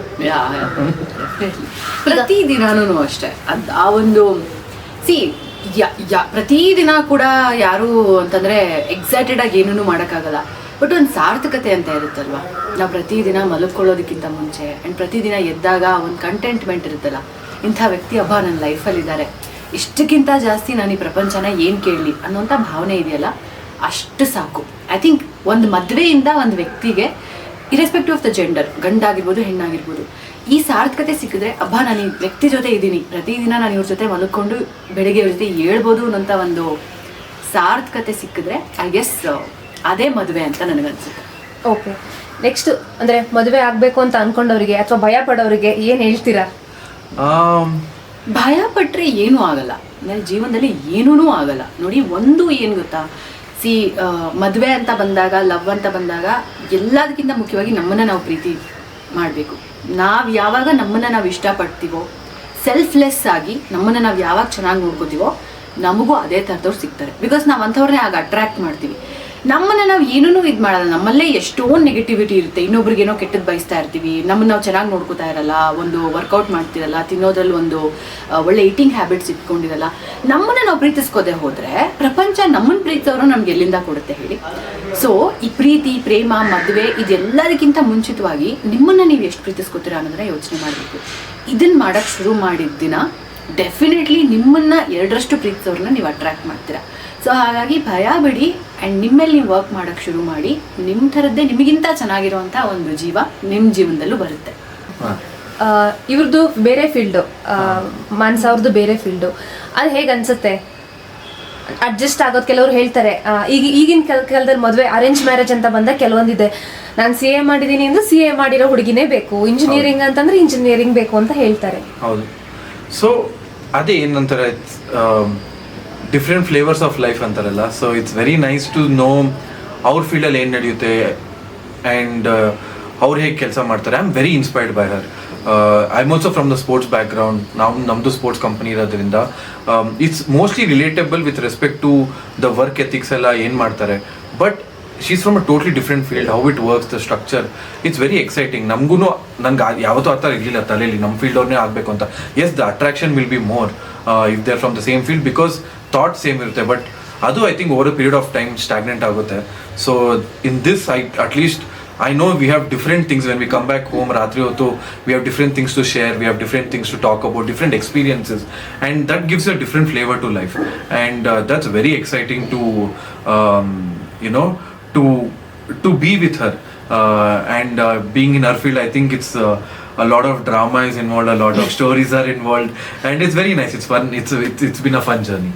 ಪ್ರತಿ ದಿನಾನು ಅಷ್ಟೇ. ಅದು ಆ ಒಂದು ಸಿ ಪ್ರತಿದಿನ ಕೂಡ ಯಾರು ಅಂತಂದ್ರೆ ಎಕ್ಸೈಟೆಡ್ ಆಗಿ ಏನೂ ಮಾಡೋಕ್ಕಾಗಲ್ಲ. ಬಟ್ ಒಂದು ಸಾರ್ಥಕತೆ ಅಂತ ಇರುತ್ತಲ್ವ? ನಾವು ಪ್ರತಿದಿನ ಮಲಗ್ಕೊಳ್ಳೋದಕ್ಕಿಂತ ಮುಂಚೆ ಆ್ಯಂಡ್ ಪ್ರತಿದಿನ ಎದ್ದಾಗ ಒಂದು ಕಂಟೆಂಟ್ಮೆಂಟ್ ಇರುತ್ತಲ್ಲ, ಇಂಥ ವ್ಯಕ್ತಿ ಹಬ್ಬ ನನ್ನ ಲೈಫಲ್ಲಿದ್ದಾರೆ ಇಷ್ಟಕ್ಕಿಂತ ಜಾಸ್ತಿ ನಾನು ಈ ಪ್ರಪಂಚನ ಏನು ಕೇಳಲಿ ಅನ್ನೋಂಥ ಭಾವನೆ ಇದೆಯಲ್ಲ? ಅಷ್ಟು ಸಾಕು. ಐ ಥಿಂಕ್ ಒಂದು ಮದುವೆಯಿಂದ ಒಂದು ವ್ಯಕ್ತಿಗೆ ಇರೆಸ್ಪೆಕ್ಟಿವ್ ಆಫ್ ದ ಜೆಂಡರ್ ಗಂಡಾಗಿರ್ಬೋದು, ಹೆಣ್ಣಾಗಿರ್ಬೋದು, ಈ ಸಾರ್ಥಕತೆ ಸಿಕ್ಕಿದ್ರೆ ಅಬ್ಬಾ ನಾನು ಈ ವ್ಯಕ್ತಿ ಜೊತೆ ಇದ್ದೀನಿ. ಪ್ರತಿದಿನ ನಾನು ಇವ್ರ ಜೊತೆ ಮಲ್ಕೊಂಡು ಬೆಳಿಗ್ಗೆ ಇವ್ರ ಜೊತೆ ಹೇಳ್ಬೋದು ಅನ್ನೋಂಥ ಒಂದು ಸಾರ್ಥಕತೆ ಸಿಕ್ಕಿದ್ರೆ ಐ ಗೆಸ್ ಅದೇ ಮದುವೆ ಅಂತ ನನಗನ್ಸುತ್ತೆ. ಓಕೆ. ನೆಕ್ಸ್ಟ್ ಅಂದ್ರೆ ಮದುವೆ ಆಗ್ಬೇಕು ಅಂತ ಅನ್ಕೊಂಡವರಿಗೆ ಅಥವಾ ಭಯ ಪಡೋರಿಗೆ ಏನ್ ಹೇಳ್ತೀರಾ? ಭಯ ಪಟ್ಟರೆ ಏನೂ ಆಗಲ್ಲ. ಅಂದರೆ ಜೀವನದಲ್ಲಿ ಏನೂ ಆಗಲ್ಲ. ನೋಡಿ ಒಂದು ಏನು ಗೊತ್ತಾ? ಸಿ ಮದುವೆ ಅಂತ ಬಂದಾಗ ಲವ್ ಅಂತ ಬಂದಾಗ ಎಲ್ಲದಕ್ಕಿಂತ ಮುಖ್ಯವಾಗಿ ನಮ್ಮನ್ನು ನಾವು ಪ್ರೀತಿ ಮಾಡಬೇಕು. ನಾವು ಯಾವಾಗ ನಮ್ಮನ್ನು ನಾವು ಇಷ್ಟಪಡ್ತೀವೋ ಸೆಲ್ಫ್ಲೆಸ್ ಆಗಿ ನಮ್ಮನ್ನು ನಾವು ಯಾವಾಗ ಚೆನ್ನಾಗಿ ನೋಡ್ಕೋತೀವೋ ನಮಗೂ ಅದೇ ಥರದವ್ರು ಸಿಗ್ತಾರೆ. ಬಿಕಾಸ್ ನಾವು ಅಂಥವ್ರನ್ನೇ ಆಗ ಅಟ್ರಾಕ್ಟ್ ಮಾಡ್ತೀವಿ. ನಮ್ಮನ್ನ ನಾವು ಏನೂ ಇದು ಮಾಡಲ್ಲ. ನಮ್ಮಲ್ಲೇ ಎಷ್ಟೋ ನೆಗೆಟಿವಿಟಿ ಇರುತ್ತೆ. ಇನ್ನೊಬ್ರಿಗೆ ಏನೋ ಕೆಟ್ಟದ್ದು ಬಯಸ್ತಾ ಇರ್ತೀವಿ. ನಮ್ಮನ್ನ ನಾವು ಚೆನ್ನಾಗಿ ನೋಡ್ಕೋತಾ ಇರಲ್ಲ. ಒಂದು ವರ್ಕೌಟ್ ಮಾಡ್ತಿರಲ್ಲ. ತಿನ್ನೋದ್ರಲ್ಲಿ ಒಂದು ಒಳ್ಳೆ ಈಟಿಂಗ್ ಹ್ಯಾಬಿಟ್ಸ್ ಇಟ್ಕೊಂಡಿರಲ್ಲ. ನಮ್ಮನ್ನ ನಾವು ಪ್ರೀತಿಸ್ಕೋದೆ ಹೋದ್ರೆ ಪ್ರಪಂಚ ನಮ್ಮನ್ನ ಪ್ರೀತಿಸೋರು ನಮ್ಗೆ ಎಲ್ಲಿಂದ ಕೊಡುತ್ತೆ ಹೇಳಿ? ಸೊ ಈ ಪ್ರೀತಿ, ಪ್ರೇಮ, ಮದುವೆ ಇದೆಲ್ಲದಕ್ಕಿಂತ ಮುಂಚಿತವಾಗಿ ನಿಮ್ಮನ್ನ ನೀವು ಎಷ್ಟು ಪ್ರೀತಿಸ್ಕೋತೀರಾ ಅನ್ನೋದನ್ನ ಯೋಚನೆ ಮಾಡಬೇಕು. ಇದನ್ನ ಮಾಡಕ್ ಶುರು ಮಾಡಿದ ದಿನ ಡೆಫಿನೆಟ್ಲಿ ನಿಮ್ಮನ್ನ ಎರಡರಷ್ಟು ಪ್ರೀತಿಸೋರನ್ನ ನೀವು ಅಟ್ರಾಕ್ಟ್ ಮಾಡ್ತೀರಾ. ಸೊ ಹಾಗಾಗಿ ಭಯ ಬಿಡಿ ಆ್ಯಂಡ್ ನಿಮ್ಮಲ್ಲಿ ನೀವು ವರ್ಕ್ ಮಾಡೋಕ್ಕೆ ಶುರು ಮಾಡಿ. ನಿಮ್ಮ ಥರದ್ದೇ ನಿಮಗಿಂತ ಚೆನ್ನಾಗಿರುವಂಥ ಒಂದು ಜೀವ ನಿಮ್ಮ ಜೀವನದಲ್ಲೂ ಬರುತ್ತೆ. ಆ, ಇವ್ರದ್ದು ಬೇರೆ ಫೀಲ್ಡು ಮಾನ್ಸ ಅವ್ರದ್ದು ಬೇರೆ ಫೀಲ್ಡು ಅದು ಹೇಗೆ ಅನ್ಸುತ್ತೆ? ಅಡ್ಜಸ್ಟ್ ಆಗೋದು ಕೆಲವರು ಹೇಳ್ತಾರೆ. ಈಗ ಈಗಿನ ಕೆಲ ಕಾಲದಲ್ಲಿ ಮದುವೆ ಅರೇಂಜ್ ಮ್ಯಾರೇಜ್ ಅಂತ ಬಂದಾಗ ಕೆಲವೊಂದಿದೆ. ನಾನು ಸಿ ಎ ಮಾಡಿದ್ದೀನಿ ಅಂದ್ರೆ ಸಿ ಎ ಮಾಡಿರೋ ಹುಡುಗಿನೇ ಬೇಕು. ಇಂಜಿನಿಯರಿಂಗ್ ಅಂತಂದ್ರೆ ಇಂಜಿನಿಯರಿಂಗ್ ಬೇಕು ಅಂತ ಹೇಳ್ತಾರೆ. ಹೌದು. ಸೊ ಅದೇ ಏನಂತಾರೆ ಡಿಫ್ರೆಂಟ್ ಫ್ಲೇವರ್ಸ್ ಆಫ್ ಲೈಫ್ ಅಂತಾರಲ್ಲ. So it's very nice to know ಅವ್ರ ಫೀಲ್ಡಲ್ಲಿ ಏನು ನಡೆಯುತ್ತೆ ಆ್ಯಂಡ್ ಅವ್ರು ಹೇಗೆ ಕೆಲಸ ಮಾಡ್ತಾರೆ. I am very inspired by her I am also from the sports background ನಾವು ನಮ್ಮದು ಸ್ಪೋರ್ಟ್ಸ್ ಕಂಪನಿ ಇರೋದ್ರಿಂದ it's mostly relatable with respect to the work ethics ಎಲ್ಲ ಏನು ಮಾಡ್ತಾರೆ. But she's from a totally different field how it works the structure it's very exciting ನಮಗೂ ನನಗೆ ಯಾವತ್ತೂ ಆ ಥರ ಇರಲಿಲ್ಲ ತಲೆಯಲ್ಲಿ ನಮ್ಮ ಫೀಲ್ಡ್ ಅವ್ರನ್ನೇ ಆಗಬೇಕು ಅಂತ. Yes the attraction will be more if they're from the same field because thought same ಇರುತ್ತೆ ಬಟ್ ಅದು I think over a period of time stagnant ಆಗುತ್ತೆ so in this I at least I know we have different things when we come back home, Ratri Hoto, we have different things to share, we have different things to talk about, different experiences, and that gives a different flavor to life. And uh, that's very exciting to, um, you know, to to be with her. Uh, and uh, being in her field, I think it's uh, a lot of drama is involved, a lot of stories are involved, and it's very nice. It's fun. It's it's, it's been a fun journey.